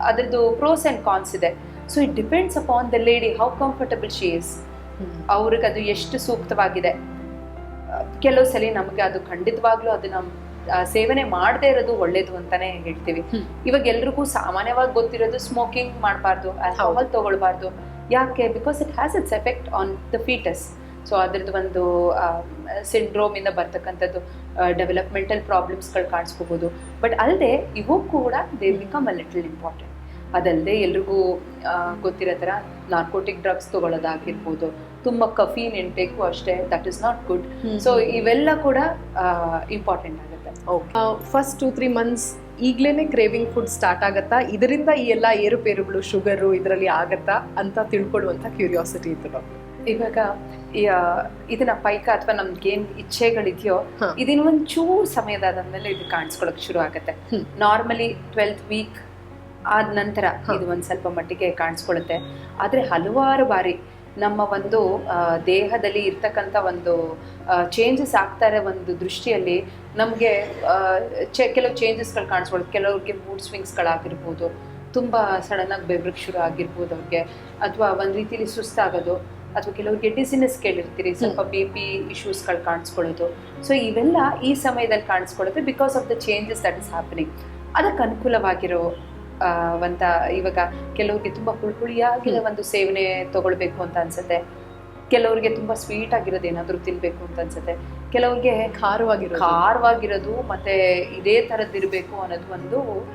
ಅದರದ್ದು ಪ್ರೋಸ್ ಆ್ಯಂಡ್ ಕಾನ್ಸ್ ಇದೆ. So it depends upon the lady how comfortable she is ಅವ್ರಿಗೆ ಅದು ಎಷ್ಟು ಸೂಕ್ತವಾಗಿದೆ. ಕೆಲವು ಸಲ ನಮಗೆ ಅದು ಖಂಡಿತವಾಗ್ಲೂ ಅದು ಆ, ಸೇವನೆ ಮಾಡದೇ ಇರೋದು ಒಳ್ಳೇದು ಅಂತಾನೆ ಹೇಳ್ತೀವಿ. ಇವಾಗ ಎಲ್ರಿಗೂ ಸಾಮಾನ್ಯವಾಗಿ ಗೊತ್ತಿರೋದು ಸ್ಮೋಕಿಂಗ್ ಮಾಡಬಾರ್ದು ಆಲ್ಕೋಹಾಲ್ ತಗೊಳ್ಬಾರ್ದು. ಯಾಕೆ? Because it has its effect on the fetus so ಅದ್ರದ್ದು ಒಂದು ಸಿಂಡ್ರೋಮ್ ಇಂದ ಬರ್ತಕ್ಕಂಥದ್ದು ಡೆವಲಪ್ಮೆಂಟಲ್ ಪ್ರಾಬ್ಲಮ್ಸ್ಗಳು ಕಾಣಿಸ್ಕೋಬಹುದು ಬಟ್ ಅಲ್ಲದೆ ಇವು ಕೂಡ they become a little important ಅದಲ್ಲದೆ ಎಲ್ರಿಗೂ ಗೊತ್ತಿರೋ ಥರ ನಾರ್ಕೋಟಿಕ್ ಡ್ರಗ್ಸ್ ತಗೊಳ್ಳೋದಾಗಿರ್ಬೋದು ತುಂಬ ಕಫೀನ್ ಇಂಟೇಕು ಅಷ್ಟೇ. That is not good so ಇವೆಲ್ಲ ಕೂಡ ಇಂಪಾರ್ಟೆಂಟ್ ಆಗುತ್ತೆ. ಫಸ್ಟ್ ಟೂ ತ್ರೀ ಮಂತ್ಸ್ ಈಗ್ಲೇನೆ ಕ್ರೇವಿಂಗ್ ಫುಡ್ ಸ್ಟಾರ್ಟ್ ಆಗತ್ತಾ? ಇದರಿಂದ ಈ ಎಲ್ಲ ಏರುಪೇರುಗಳು ಶುಗರು ಇದರಲ್ಲಿ ಆಗತ್ತಾ? ಅಂತ ತಿಳ್ಕೊಳ್ಳುವಂತ ಕ್ಯೂರಿಯಾಸಿಟಿ ಇತ್ತು ಇವಾಗ ಇದನ್ನ ಪೈಕ ಅಥವಾ ನಮ್ಗೇನ್ ಏನ್ ಇಚ್ಛೆಗಳಿದೆಯೋ. ಇದನ್ನ ಒಂದು ಚೂರು ಸಮಯದಾದ್ಮೇಲೆ ಇದು ಕಾಣಿಸ್ಕೊಳಕ್ ಶುರು ಆಗುತ್ತೆ. ನಾರ್ಮಲಿ ಟ್ವೆಲ್ತ್ ವೀಕ್ ಆದ ನಂತರ ಇದು ಒಂದ್ ಸ್ವಲ್ಪ ಮಟ್ಟಿಗೆ ಕಾಣಿಸ್ಕೊಳ್ಳುತ್ತೆ ಆದ್ರೆ ಹಲವಾರು ಬಾರಿ ನಮ್ಮ ಒಂದು ದೇಹದಲ್ಲಿ ಇರ್ತಕ್ಕಂಥ ಒಂದು ಚೇಂಜಸ್ ಆಗ್ತಾರೆ ಇರೋ ಒಂದು ದೃಷ್ಟಿಯಲ್ಲಿ ನಮಗೆ ಕೆಲವು ಚೇಂಜಸ್ಗಳು ಕಾಣಿಸ್ಬೋದು. ಕೆಲವ್ರಿಗೆ ಮೂಡ್ ಸ್ವಿಂಗ್ಸ್ಗಳಾಗಿರ್ಬೋದು ತುಂಬ ಸಡನ್ನಾಗಿ ಬೆವ್ರಿಗೆ ಶುರು ಆಗಿರ್ಬೋದು ಅವ್ರಿಗೆ. ಅಥವಾ ಒಂದು ರೀತಿಯಲ್ಲಿ ಸುಸ್ತಾಗೋದು. ಅಥವಾ ಕೆಲವ್ರಿಗೆ ಡಿಸಿನೆಸ್ ಕೇಳಿರ್ತೀರಿ. ಸ್ವಲ್ಪ ಬಿ ಪಿ ಇಶ್ಯೂಸ್ಗಳು ಕಾಣಿಸ್ಕೊಳ್ಳೋದು. ಸೊ ಇವೆಲ್ಲ ಈ ಸಮಯದಲ್ಲಿ ಕಾಣಿಸ್ಕೊಳ್ಳುತ್ತೆ because of the changes that is happening ಅದಕ್ಕೆ ಅನುಕೂಲವಾಗಿರೋ ಆ, ಒಂತ ಇವಾಗ ಕೆಲವ್ರಿಗೆ ತುಂಬಾ ಹುಳಿಯಾಗಿರೋ ಒಂದು ಸೇವನೆ ತಗೊಳ್ಬೇಕು ಅಂತ ಅನ್ಸುತ್ತೆ. ಕೆಲವ್ರಿಗೆ ತುಂಬಾ ಸ್ವೀಟ್ ಆಗಿರೋದು ಏನಾದರೂ ತಿನ್ಬೇಕು ಅಂತ ಅನ್ಸುತ್ತೆ. ಕೆಲವ್ರಿಗೆ ಖಾರವಾಗಿರೋ ಖಾರವಾಗಿರೋದು ಮತ್ತೆ ಇದೇ ತರದ್ ಇರಬೇಕು ಅನ್ನೋದು ಒಂದು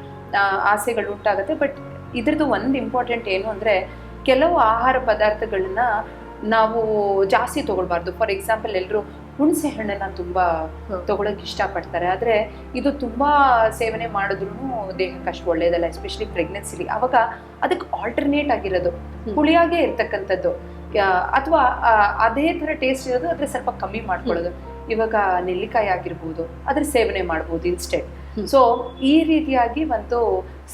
ಆಸೆಗಳು ಉಂಟಾಗುತ್ತೆ. ಬಟ್ ಇದ್ರದ್ದು ಒಂದು ಇಂಪಾರ್ಟೆಂಟ್ ಏನು ಅಂದ್ರೆ ಕೆಲವು ಆಹಾರ ಪದಾರ್ಥಗಳನ್ನ ನಾವು ಜಾಸ್ತಿ ತಗೊಳ್ಬಾರ್ದು. ಫಾರ್ ಎಕ್ಸಾಂಪಲ್ ಎಲ್ಲರೂ ಹುಣಸೆ ಹಣ್ಣನ್ನ ತುಂಬಾ. ತಗೊಳಕ್ ಇಷ್ಟಪಡ್ತಾರೆ. ಆದರೆ ಇದು ತುಂಬ ಸೇವನೆ ಮಾಡಿದ್ರು ದೇಹಕ್ಕೆ ಅಷ್ಟು ಒಳ್ಳೇದಲ್ಲ ಎಸ್ಪೆಷಲಿ ಪ್ರೆಗ್ನೆನ್ಸಿಲಿ ಅವಾಗ ಅದಕ್ಕೆ ಆಲ್ಟರ್ನೇಟ್ ಆಗಿರೋದು ಹುಳಿಯಾಗೆ ಇರ್ತಕ್ಕಂಥದ್ದು. ಅಥವಾ ಅದೇ ಥರ ಟೇಸ್ಟ್ ಇರೋದು ಆದರೆ ಸ್ವಲ್ಪ ಕಮ್ಮಿ ಮಾಡ್ಕೊಳ್ಳೋದು. ಇವಾಗ ನೆಲ್ಲಿಕಾಯಿ ಆಗಿರ್ಬೋದು ಅದ್ರ ಸೇವನೆ ಮಾಡ್ಬೋದು ಇನ್ಸ್ಟೆಂಟ್. ಸೊ ಈ ರೀತಿಯಾಗಿ ಒಂದು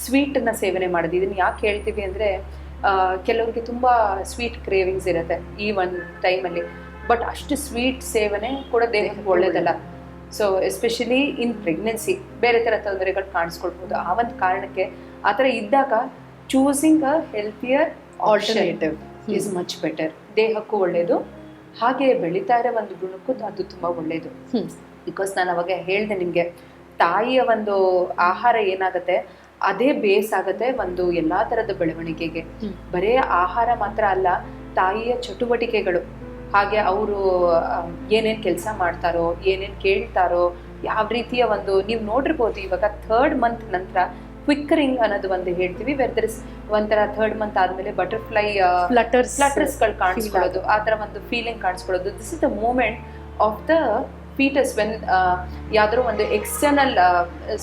ಸ್ವೀಟನ್ನ ಸೇವನೆ ಮಾಡೋದು ಇದನ್ನ ಯಾಕೆ ಹೇಳ್ತೀವಿ ಅಂದ್ರೆ ಕೆಲವ್ರಿಗೆ ತುಂಬಾ ಸ್ವೀಟ್ ಕ್ರೇವಿಂಗ್ಸ್ ಇರುತ್ತೆ ಈ ಒಂದು ಟೈಮಲ್ಲಿ ಬಟ್ ಅಷ್ಟು ಸ್ವೀಟ್ ಸೇವನೆ ಕೂಡ ದೇಹಕ್ಕೆ ಒಳ್ಳೇದಲ್ಲ. ಸೊ ಎಸ್ಪೆಷಲಿ ಇನ್ ಪ್ರೆಗ್ನೆನ್ಸಿ ಬೇರೆ ಥರ ತೊಂದರೆಗಳು ಕಾಣಿಸ್ಕೊಳ್ಬೋದು. ಆ ಒಂದು ಕಾರಣಕ್ಕೆ ಆ ಥರ ಇದ್ದಾಗ choosing a healthier alternative is much better ದೇಹಕ್ಕೂ ಒಳ್ಳೆಯದು ಹಾಗೆ ಬೆಳೀತಾ ಇರೋ ಒಂದು ಗುಣಕ್ಕೂ ಅದು ತುಂಬ ಒಳ್ಳೆಯದು ಬಿಕಾಸ್ ನಾನು ಅವಾಗ ಹೇಳಿದೆ ನಿಮಗೆ ತಾಯಿಯ ಒಂದು ಆಹಾರ ಏನಾಗುತ್ತೆ ಅದೇ ಬೇಸ್ ಆಗುತ್ತೆ ಒಂದು ಎಲ್ಲ ಥರದ ಬೆಳವಣಿಗೆಗೆ. ಬರೇ ಆಹಾರ ಮಾತ್ರ ಅಲ್ಲ ತಾಯಿಯ ಚಟುವಟಿಕೆಗಳು. ಹಾಗೆ ಅವರು ಏನೇನು ಕೆಲಸ ಮಾಡ್ತಾರೋ ಏನೇನು ಕೇಳ್ತಾರೋ ಯಾವ ರೀತಿಯ ಒಂದು ನೀವು ನೋಡಿರ್ಬೋದು ಇವಾಗ ಥರ್ಡ್ ಮಂತ್ ನಂತರ ಕ್ವಿಕ್ಕರಿಂಗ್ ಅನ್ನೋದು ಒಂದು ಹೇಳ್ತೀವಿ ವೆರ್ ದರ್ ಇಸ್ ಒಂಥರ ಥರ್ಡ್ ಮಂತ್ ಆದಮೇಲೆ ಬಟರ್ಫ್ಲೈ ಫ್ಲಟರ್ಸ್ ಫ್ಲಟರ್ಸ್ಗಳು ಕಾಣಿಸ್ಕೊಳ್ಳೋದು ಆ ತರ ಒಂದು feeling ಕಾಣಿಸ್ಕೊಳ್ಳೋದು. This is the movement of the foetus when ಯಾವ್ದಾದ್ರು ಒಂದು ಎಕ್ಸ್ಟರ್ನಲ್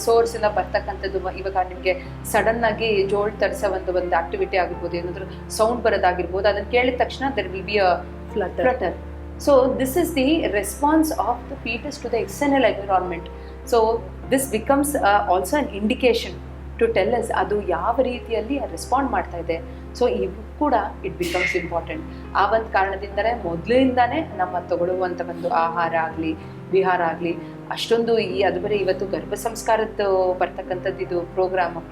ಸೋರ್ಸಿಂದ ಬರ್ತಕ್ಕಂಥದ್ದು ಇವಾಗ ನಿಮಗೆ ಸಡನ್ ಆಗಿ ಜೋಳ್ ತರಿಸೋ ಒಂದು ಒಂದು ಆಕ್ಟಿವಿಟಿ ಆಗಿರ್ಬೋದು ಏನಾದರೂ ಸೌಂಡ್ ಬರೋದಾಗಿರ್ಬೋದು ಅದನ್ನ ಕೇಳಿದ ತಕ್ಷಣ there will be a flutter flutter. So this is the response of the fetus to the external environment. So this becomes uh, also an indication to tell us ಅದು ಯಾವ ರೀತಿಯಲ್ಲಿ ರೆಸ್ಪಾಂಡ್ ಮಾಡ್ತಾ ಇದೆ ಸೊ ಇವು ಕೂಡ ಇಟ್ ಬಿಕಮ್ಸ್ ಇಂಪಾರ್ಟೆಂಟ್ ಆ ಒಂದು ಕಾರಣದಿಂದಲೇ ಮೊದಲಿಂದಾನೇ ನಮ್ಮ ತಗೊಳ್ಳುವಂಥ ಒಂದು ಆಹಾರ ಆಗಲಿ ವಿಹಾರ ಆಗಲಿ ಅಷ್ಟೊಂದು ಈ ಅದು ಬರೀ ಇವತ್ತು ಗರ್ಭ ಸಂಸ್ಕಾರದ್ದು ಬರ್ತಕ್ಕಂಥದ್ದು ಇದು ಪ್ರೋಗ್ರಾಮು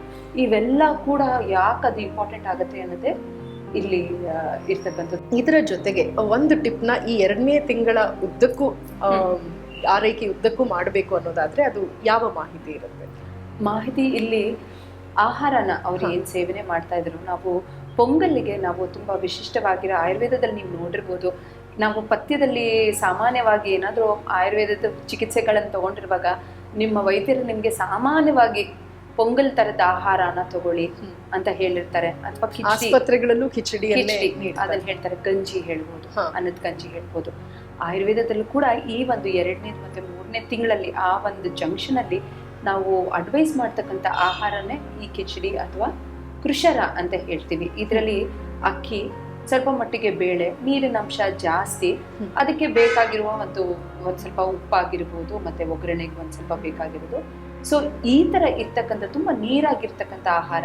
ಇವೆಲ್ಲ ಕೂಡ ಯಾಕೆ ಅದು ಇಂಪಾರ್ಟೆಂಟ್ ಆಗುತ್ತೆ ಅನ್ನೋದೇ ಇಲ್ಲಿ ಇರ್ತಕ್ಕಂಥದ್ದು. ಇದರ ಜೊತೆಗೆ ಒಂದು ಟಿಪ್ನ ಈ ಎರಡನೇ ತಿಂಗಳ ಉದ್ದಕ್ಕೂ ಆರೈಕೆ ಉದ್ದಕ್ಕೂ ಮಾಡಬೇಕು ಅನ್ನೋದಾದ್ರೆ ಅದು ಯಾವ ಮಾಹಿತಿ ಇರುತ್ತೆ? ಮಾಹಿತಿ ಇಲ್ಲಿ ಆಹಾರನ ಅವ್ರು. ಏನು ಸೇವನೆ ಮಾಡ್ತಾ ಇದ್ರು ನಾವು ಪೊಂಗಲ್ಲಿಗೆ ನಾವು ತುಂಬ ವಿಶಿಷ್ಟವಾಗಿರೋ ಆಯುರ್ವೇದದಲ್ಲಿ ನೀವು ನೋಡಿರ್ಬೋದು. ನಾವು ಪಥ್ಯದಲ್ಲಿ ಸಾಮಾನ್ಯವಾಗಿ ಏನಾದರೂ ಆಯುರ್ವೇದದ ಚಿಕಿತ್ಸೆಗಳನ್ನು ತಗೊಂಡಿರುವಾಗ ನಿಮ್ಮ ವೈದ್ಯರು ನಿಮಗೆ ಸಾಮಾನ್ಯವಾಗಿ ಪೊಂಗಲ್ ತರದ ಆಹಾರನ ತಗೊಳ್ಳಿ ಅಂತ ಹೇಳಿರ್ತಾರೆ. ಅಥವಾ ಆಸ್ಪತ್ರೆಗಳಲ್ಲೂ ಕಿಚಡಿ. ಅದನ್ನ ಹೇಳ್ತಾರೆ. ಗಂಜಿ ಹೇಳ್ಬೋದು. ಅನ್ನದ ಗಂಜಿ ಹೇಳ್ಬೋದು. ಆಯುರ್ವೇದದಲ್ಲೂ ಕೂಡ ಈ ಒಂದು ಎರಡನೇ ಮತ್ತೆ ಮೂರನೇ ತಿಂಗಳಲ್ಲಿ ಆ ಒಂದು ಜಂಕ್ಷನ್ ಅಲ್ಲಿ ನಾವು ಅಡ್ವೈಸ್ ಮಾಡ್ತಕ್ಕಂಥ ಆಹಾರನೇ ಈ ಕಿಚಡಿ ಅಥವಾ ಕೃಷರ ಅಂತ ಹೇಳ್ತೀವಿ. ಇದರಲ್ಲಿ ಅಕ್ಕಿ ಸ್ವಲ್ಪ ಮಟ್ಟಿಗೆ ಬೇಳೆ ನೀರಿನ ಅಂಶ ಜಾಸ್ತಿ. ಅದಕ್ಕೆ ಬೇಕಾಗಿರುವ ಒಂದು ಒಂದ್ ಸ್ವಲ್ಪ ಉಪ್ಪಾಗಿರ್ಬೋದು ಮತ್ತೆ ಒಗ್ಗರಣೆಗೆ ಒಂದ್ ಸ್ವಲ್ಪ ಬೇಕಾಗಿರೋದು. ಸೊ ಈ ತರ ಇರ್ತಕ್ಕಂಥ ತುಂಬಾ ನೀರಾಗಿರ್ತಕ್ಕಂಥ ಆಹಾರ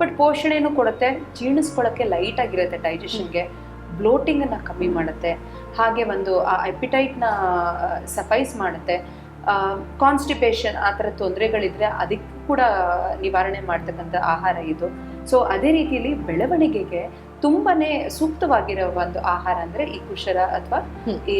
ಬಟ್ ಪೋಷಣೆನೂ ಕೊಡುತ್ತೆ ಜೀರ್ಣಿಸ್ಕೊಳ್ಳೋಕ್ಕೆ ಲೈಟ್ ಆಗಿರುತ್ತೆ ಡೈಜೆಷನ್ಗೆ ಬ್ಲೋಟಿಂಗ್ ಅನ್ನ ಕಮ್ಮಿ ಮಾಡುತ್ತೆ ಹಾಗೆ ಒಂದು ಆ ಎಪಿಟೈಟ್ನ ನ ಸಫೈಸ್ ಮಾಡುತ್ತೆ. ಕಾನ್ಸ್ಟಿಪೇಷನ್ ಆ ಥರ ತೊಂದರೆಗಳಿದ್ರೆ ಅದಕ್ಕೆ ಕೂಡ ನಿವಾರಣೆ ಮಾಡ್ತಕ್ಕಂಥ ಆಹಾರ ಇದು. ಸೊ ಅದೇ ರೀತಿಯಲ್ಲಿ ಬೆಳವಣಿಗೆಗೆ ತುಂಬಾನೇ ಸೂಕ್ತವಾಗಿರೋ ಒಂದು ಆಹಾರ ಅಂದ್ರೆ ಈ ಕುಶರ ಅಥವಾ ಈ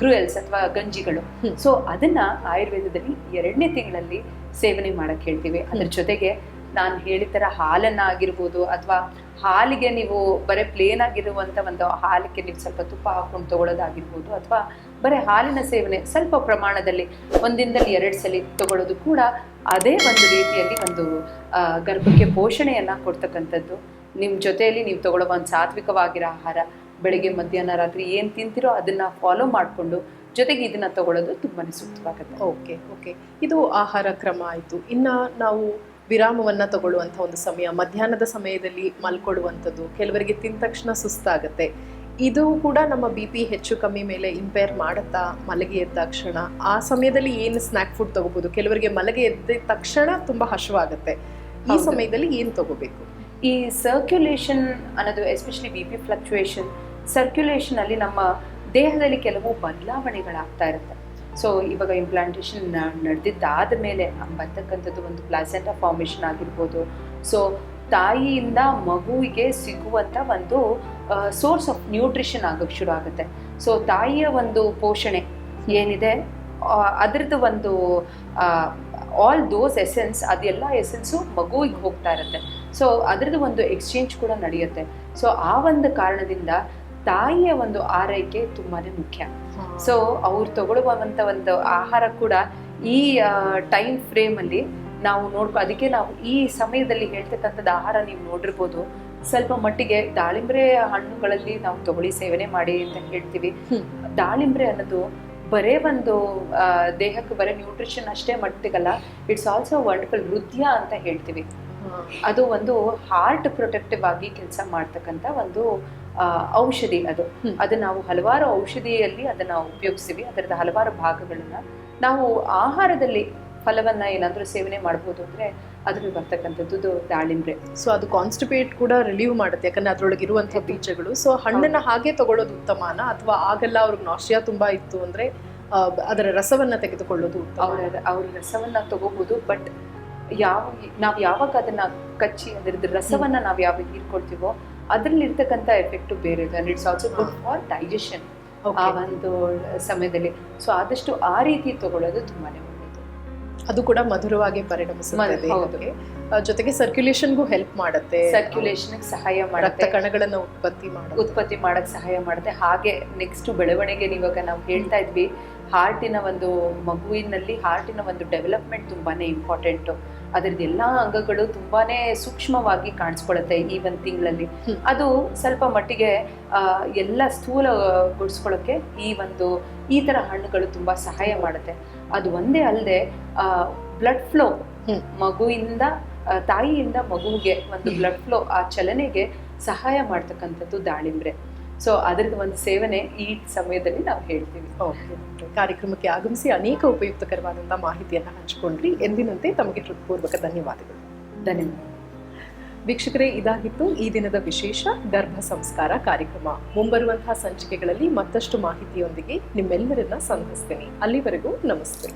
ಗ್ರೂಯಲ್ಸ್ ಅಥವಾ ಗಂಜಿಗಳು. ಸೊ ಅದನ್ನ ಆಯುರ್ವೇದದಲ್ಲಿ ಎರಡನೇ ತಿಂಗಳಲ್ಲಿ ಸೇವನೆ ಮಾಡಕ್ ಹೇಳ್ತೀವಿ. ಅದ್ರ ಜೊತೆಗೆ ನಾನು ಹೇಳಿದ ತರ ಹಾಲನ್ನ ಆಗಿರ್ಬೋದು ಅಥವಾ ಹಾಲಿಗೆ ನೀವು ಬರೀ ಪ್ಲೇನ್ ಆಗಿರುವಂತ ಒಂದು ಹಾಲಿಗೆ ನೀವು ಸ್ವಲ್ಪ ತುಪ್ಪ ಹಾಕೊಂಡು ತಗೊಳ್ಳೋದಾಗಿರ್ಬೋದು ಅಥವಾ ಬರೀ ಹಾಲಿನ ಸೇವನೆ ಸ್ವಲ್ಪ ಪ್ರಮಾಣದಲ್ಲಿ ಒಂದಿನದಲ್ಲಿ ಎರಡು ಸಲ ತಗೊಳ್ಳೋದು ಕೂಡ ಅದೇ ಒಂದು ರೀತಿಯಲ್ಲಿ ಒಂದು ಗರ್ಭಕ್ಕೆ ಪೋಷಣೆಯನ್ನ ಕೊಡ್ತಕ್ಕಂಥದ್ದು. ನಿಮ್ಮ ಜೊತೆಯಲ್ಲಿ ನೀವು ತಗೊಳ್ಳುವ ಒಂದು ಸಾತ್ವಿಕವಾಗಿರೋ ಆಹಾರ ಬೆಳಿಗ್ಗೆ ಮಧ್ಯಾಹ್ನ ರಾತ್ರಿ ಏನು ತಿಂತಿರೋ ಅದನ್ನ ಫಾಲೋ ಮಾಡಿಕೊಂಡು ಜೊತೆಗೆ ಇದನ್ನ ತಗೊಳ್ಳೋದು ತುಂಬಾ ಸೂಕ್ತವಾಗುತ್ತೆ. ಓಕೆ ಓಕೆ ಇದು ಆಹಾರ ಕ್ರಮ ಆಯಿತು. ಇನ್ನು ನಾವು ವಿರಾಮವನ್ನ ತಗೊಳ್ಳುವಂಥ ಒಂದು ಸಮಯ ಮಧ್ಯಾಹ್ನದ ಸಮಯದಲ್ಲಿ ಮಲ್ಕೊಳ್ಳುವಂಥದ್ದು ಕೆಲವರಿಗೆ ತಿಂದ ತಕ್ಷಣ ಸುಸ್ತಾಗುತ್ತೆ. ಇದು ಕೂಡ ನಮ್ಮ ಬಿ ಪಿ ಹೆಚ್ಚು ಕಮ್ಮಿ ಮೇಲೆ ಇಂಪೇರ್ ಮಾಡುತ್ತಾ ಮಲಗಿ ಎದ್ದ ತಕ್ಷಣ ಆ ಸಮಯದಲ್ಲಿ ಏನು ಸ್ನ್ಯಾಕ್ ಫುಡ್ ತಗೋಬಹುದು ಕೆಲವರಿಗೆ ಮಲಗಿ ಎದ್ದ ತಕ್ಷಣ ತುಂಬಾ ಹಶುವಾಗುತ್ತೆ. ಈ ಸಮಯದಲ್ಲಿ ಏನು ತಗೋಬೇಕು? ಈ ಸರ್ಕ್ಯುಲೇಷನ್ ಅನ್ನೋದು ಎಸ್ಪೆಷಲಿ ಬಿ ಪಿ ಫ್ಲಕ್ಚುಯೇಷನ್ ಸರ್ಕ್ಯುಲೇಷನಲ್ಲಿ ನಮ್ಮ ದೇಹದಲ್ಲಿ ಕೆಲವು ಬದಲಾವಣೆಗಳಾಗ್ತಾ ಇರುತ್ತೆ. ಸೊ ಇವಾಗ ಇಂಪ್ಲಾಂಟೇಷನ್ ನಡೆದಿದ್ದಾದ ಮೇಲೆ ಬರ್ತಕ್ಕಂಥದ್ದು ಒಂದು ಪ್ಲಾಸೆಂಟ ಫಾರ್ಮೇಷನ್ ಆಗಿರ್ಬೋದು. ಸೊ ತಾಯಿಯಿಂದ ಮಗುವಿಗೆ ಸಿಗುವಂಥ ಒಂದು ಸೋರ್ಸ್ ಆಫ್ ನ್ಯೂಟ್ರಿಷನ್ ಆಗೋಕ್ಕೆ ಶುರು ಆಗುತ್ತೆ. ಸೊ ತಾಯಿಯ ಒಂದು ಪೋಷಣೆ ಏನಿದೆ? ಅದರದ್ದು ಒಂದು ಆಲ್ ದೋಸ್ ಎಸೆನ್ಸ್ ಅದೆಲ್ಲ ಎಸೆನ್ಸು ಮಗುವಿಗೆ ಹೋಗ್ತಾ ಇರುತ್ತೆ. ಸೊ ಅದರದ್ದು ಒಂದು ಎಕ್ಸ್ಚೇಂಜ್ ಕೂಡ ನಡೆಯುತ್ತೆ. ಸೊ ಆ ಒಂದು ಕಾರಣದಿಂದ ತಾಯಿಯ ಒಂದು ಆರೈಕೆ ತುಂಬಾನೇ ಮುಖ್ಯ. ಸೊ ಅವ್ರು ತಗೊಳ್ಳುವಂತ ಒಂದು ಆಹಾರ ಕೂಡ ಈ ಟೈಮ್ ಫ್ರೇಮ್ ಅಲ್ಲಿ ನಾವು ನೋಡ್ಕೊ ಅದಕ್ಕೆ ನಾವು ಈ ಸಮಯದಲ್ಲಿ ಹೇಳ್ತಕ್ಕಂಥದ್ದು ಆಹಾರ ನೀವು ನೋಡಿರ್ಬೋದು. ಸ್ವಲ್ಪ ಮಟ್ಟಿಗೆ ದಾಳಿಂಬ್ರೆ ಹಣ್ಣುಗಳಲ್ಲಿ ನಾವು ತಗೊಳ್ಳಿ ಸೇವನೆ ಮಾಡಿ ಅಂತ ಹೇಳ್ತೀವಿ. ದಾಳಿಂಬೆ ದಾಳಿಂಬ್ರೆ ಅನ್ನೋದು ಬರೇ ಒಂದು ದೇಹಕ್ಕೆ ಬರೇ ನ್ಯೂಟ್ರಿಷನ್ ಅಷ್ಟೇ ಮಟ್ಟಿಗಲ್ಲ ಇಟ್ಸ್ ಆಲ್ಸೋ ವಂಡರ್ಫುಲ್ ಹೃದಯ ಅಂತ ಹೇಳ್ತೀವಿ. ಅದು ಒಂದು ಹಾರ್ಟ್ ಪ್ರೊಟೆಕ್ಟಿವ್ ಆಗಿ ಕೆಲಸ ಮಾಡ್ತಕ್ಕಂಥ ಒಂದು ಔಷಧಿ ಅದು. ಅದು ನಾವು ಹಲವಾರು ಔಷಧಿಯಲ್ಲಿ ಅದನ್ನ ಉಪಯೋಗಿಸ್ತೀವಿ ಅದರದ ಹಲವಾರು ಭಾಗಗಳನ್ನ ನಾವು ಆಹಾರದಲ್ಲಿ ಫಲವನ್ನ ಏನಾದ್ರೂ ಸೇವನೆ ಮಾಡ್ಬೋದು ಅಂದ್ರೆ ಅದ್ರಲ್ಲಿ ಬರ್ತಕ್ಕಂಥದ್ದು ದಾಳಿಂಬ್ರೆ. ಸೊ ಅದು ಕಾನ್ಸ್ಟಿಪೇಟ್ ಕೂಡ ರಿಲೀವ್ ಮಾಡುತ್ತೆ. ಯಾಕಂದ್ರೆ ಅದರೊಳಗೆ ಇರುವಂತಹ ಬೀಜಗಳು. ಸೊ ಹಣ್ಣನ್ನ ಹಾಗೆ ತಗೊಳ್ಳೋದು ಉತ್ತಮನ? ಅಥವಾ ಆಗಲ್ಲ ಅವ್ರಿಗೆ ನಾಶ್ಯ ತುಂಬಾ ಇತ್ತು ಅಂದ್ರೆ ಅದರ ರಸವನ್ನ ತೆಗೆದುಕೊಳ್ಳೋದು ಅವರ ಅವ್ರ ರಸವನ್ನ ತಗೋಬಹುದು ಬಟ್ ಯಾವ ನಾವ್ ಯಾವಾಗ ಅದನ್ನ ಕಚ್ಚಿ ಅದರದ್ದು ರಸವನ್ನ ನಾವು ಯಾವಾಗ ಹೀರ್ಕೊಳ್ತೀವೋ ಅದ್ರಲ್ಲಿ ಇರ್ತಕ್ಕಂಥ ಎಫೆಕ್ಟ್ ಬೇರೆ ಇದೆ. It's also good for digestion ಆ ಒಂದು ಸಮಯದಲ್ಲಿ. ಸೊ ಆದಷ್ಟು ಆ ರೀತಿ ತಗೊಳ್ಳೋದು ತುಂಬಾನೇ ಒಳ್ಳೇದು. ಅದು ಕೂಡ ಮಧುರವಾಗಿ ಪರಿಣಮಿಸುತ್ತೆ ಮ- ಹೌದು. ದೇಹಕ್ಕೆ ಜೊತೆಗೆ ಸರ್ಕ್ಯುಲೇಷನ್ಗೂ ಹೆಲ್ಪ್ ಮಾಡುತ್ತೆ. ಸರ್ಕ್ಯುಲೇಷನ್ ಸಹಾಯ ಮಾಡುತ್ತೆ. ಕಣಗಳನ್ನು ಉತ್ಪತ್ತಿ ಮಾಡಿ ಉತ್ಪತ್ತಿ ಮಾಡಕ್ ಸಹಾಯ ಮಾಡುತ್ತೆ. ಹಾಗೆ ನೆಕ್ಸ್ಟ್ ಬೆಳವಣಿಗೆ ಇವಾಗ ನಾವು ಹೇಳ್ತಾ ಇದ್ವಿ. ಹಾರ್ಟಿನ ಒಂದು ಮಗುವಿನಲ್ಲಿ ಹಾರ್ಟಿನ ಒಂದು ಡೆವಲಪ್ಮೆಂಟ್ ತುಂಬಾನೇ ಇಂಪಾರ್ಟೆಂಟ್ ಅದರದ್ದು ಎಲ್ಲಾ ಅಂಗಗಳು ತುಂಬಾನೇ ಸೂಕ್ಷ್ಮವಾಗಿ ಕಾಣಿಸ್ಕೊಳತ್ತೆ ಈ ಒಂದು ತಿಂಗಳಲ್ಲಿ ಅದು ಸ್ವಲ್ಪ ಮಟ್ಟಿಗೆ ಎಲ್ಲ ಸ್ಥೂಲಗೊಳಿಸ್ಕೊಳ್ಳೋಕ್ಕೆ ಈ ಒಂದು ಈ ತರ ಹಣ್ಣುಗಳು ತುಂಬಾ ಸಹಾಯ ಮಾಡುತ್ತೆ. ಅದು ಒಂದೇ ಅಲ್ಲದೆ ಬ್ಲಡ್ ಫ್ಲೋ. ಮಗುವಿಂದ ತಾಯಿಯಿಂದ ಮಗುವಿಗೆ ಒಂದು ಬ್ಲಡ್ ಫ್ಲೋ ಆ ಚಲನೆಗೆ ಸಹಾಯ ಮಾಡ್ತಕ್ಕಂಥದ್ದು ದಾಳಿಂಬ್ರೆ. ಸೊ ಅದರದ್ದು ಒಂದು ಸೇವನೆ ಈ ಸಮಯದಲ್ಲಿ ನಾವು ಹೇಳ್ತೀವಿ. ಕಾರ್ಯಕ್ರಮಕ್ಕೆ ಆಗಮಿಸಿ ಅನೇಕ ಉಪಯುಕ್ತಕರವಾದಂಥ ಮಾಹಿತಿಯನ್ನು ಹಂಚಿಕೊಂಡ್ರಿ. ಎಂದಿನಂತೆ ತಮಗೆ ಹೃತ್ಪೂರ್ವಕ ಧನ್ಯವಾದಗಳು. ಧನ್ಯವಾದ ವೀಕ್ಷಕರೇ ಇದಾಗಿತ್ತು ಈ ದಿನದ ವಿಶೇಷ ಗರ್ಭ ಸಂಸ್ಕಾರ ಕಾರ್ಯಕ್ರಮ. ಮುಂಬರುವಂತಹ ಸಂಚಿಕೆಗಳಲ್ಲಿ ಮತ್ತಷ್ಟು ಮಾಹಿತಿಯೊಂದಿಗೆ ನಿಮ್ಮೆಲ್ಲರನ್ನ ಸಂಧಿಸ್ತೇನೆ ಅಲ್ಲಿವರೆಗೂ ನಮಸ್ತೆ.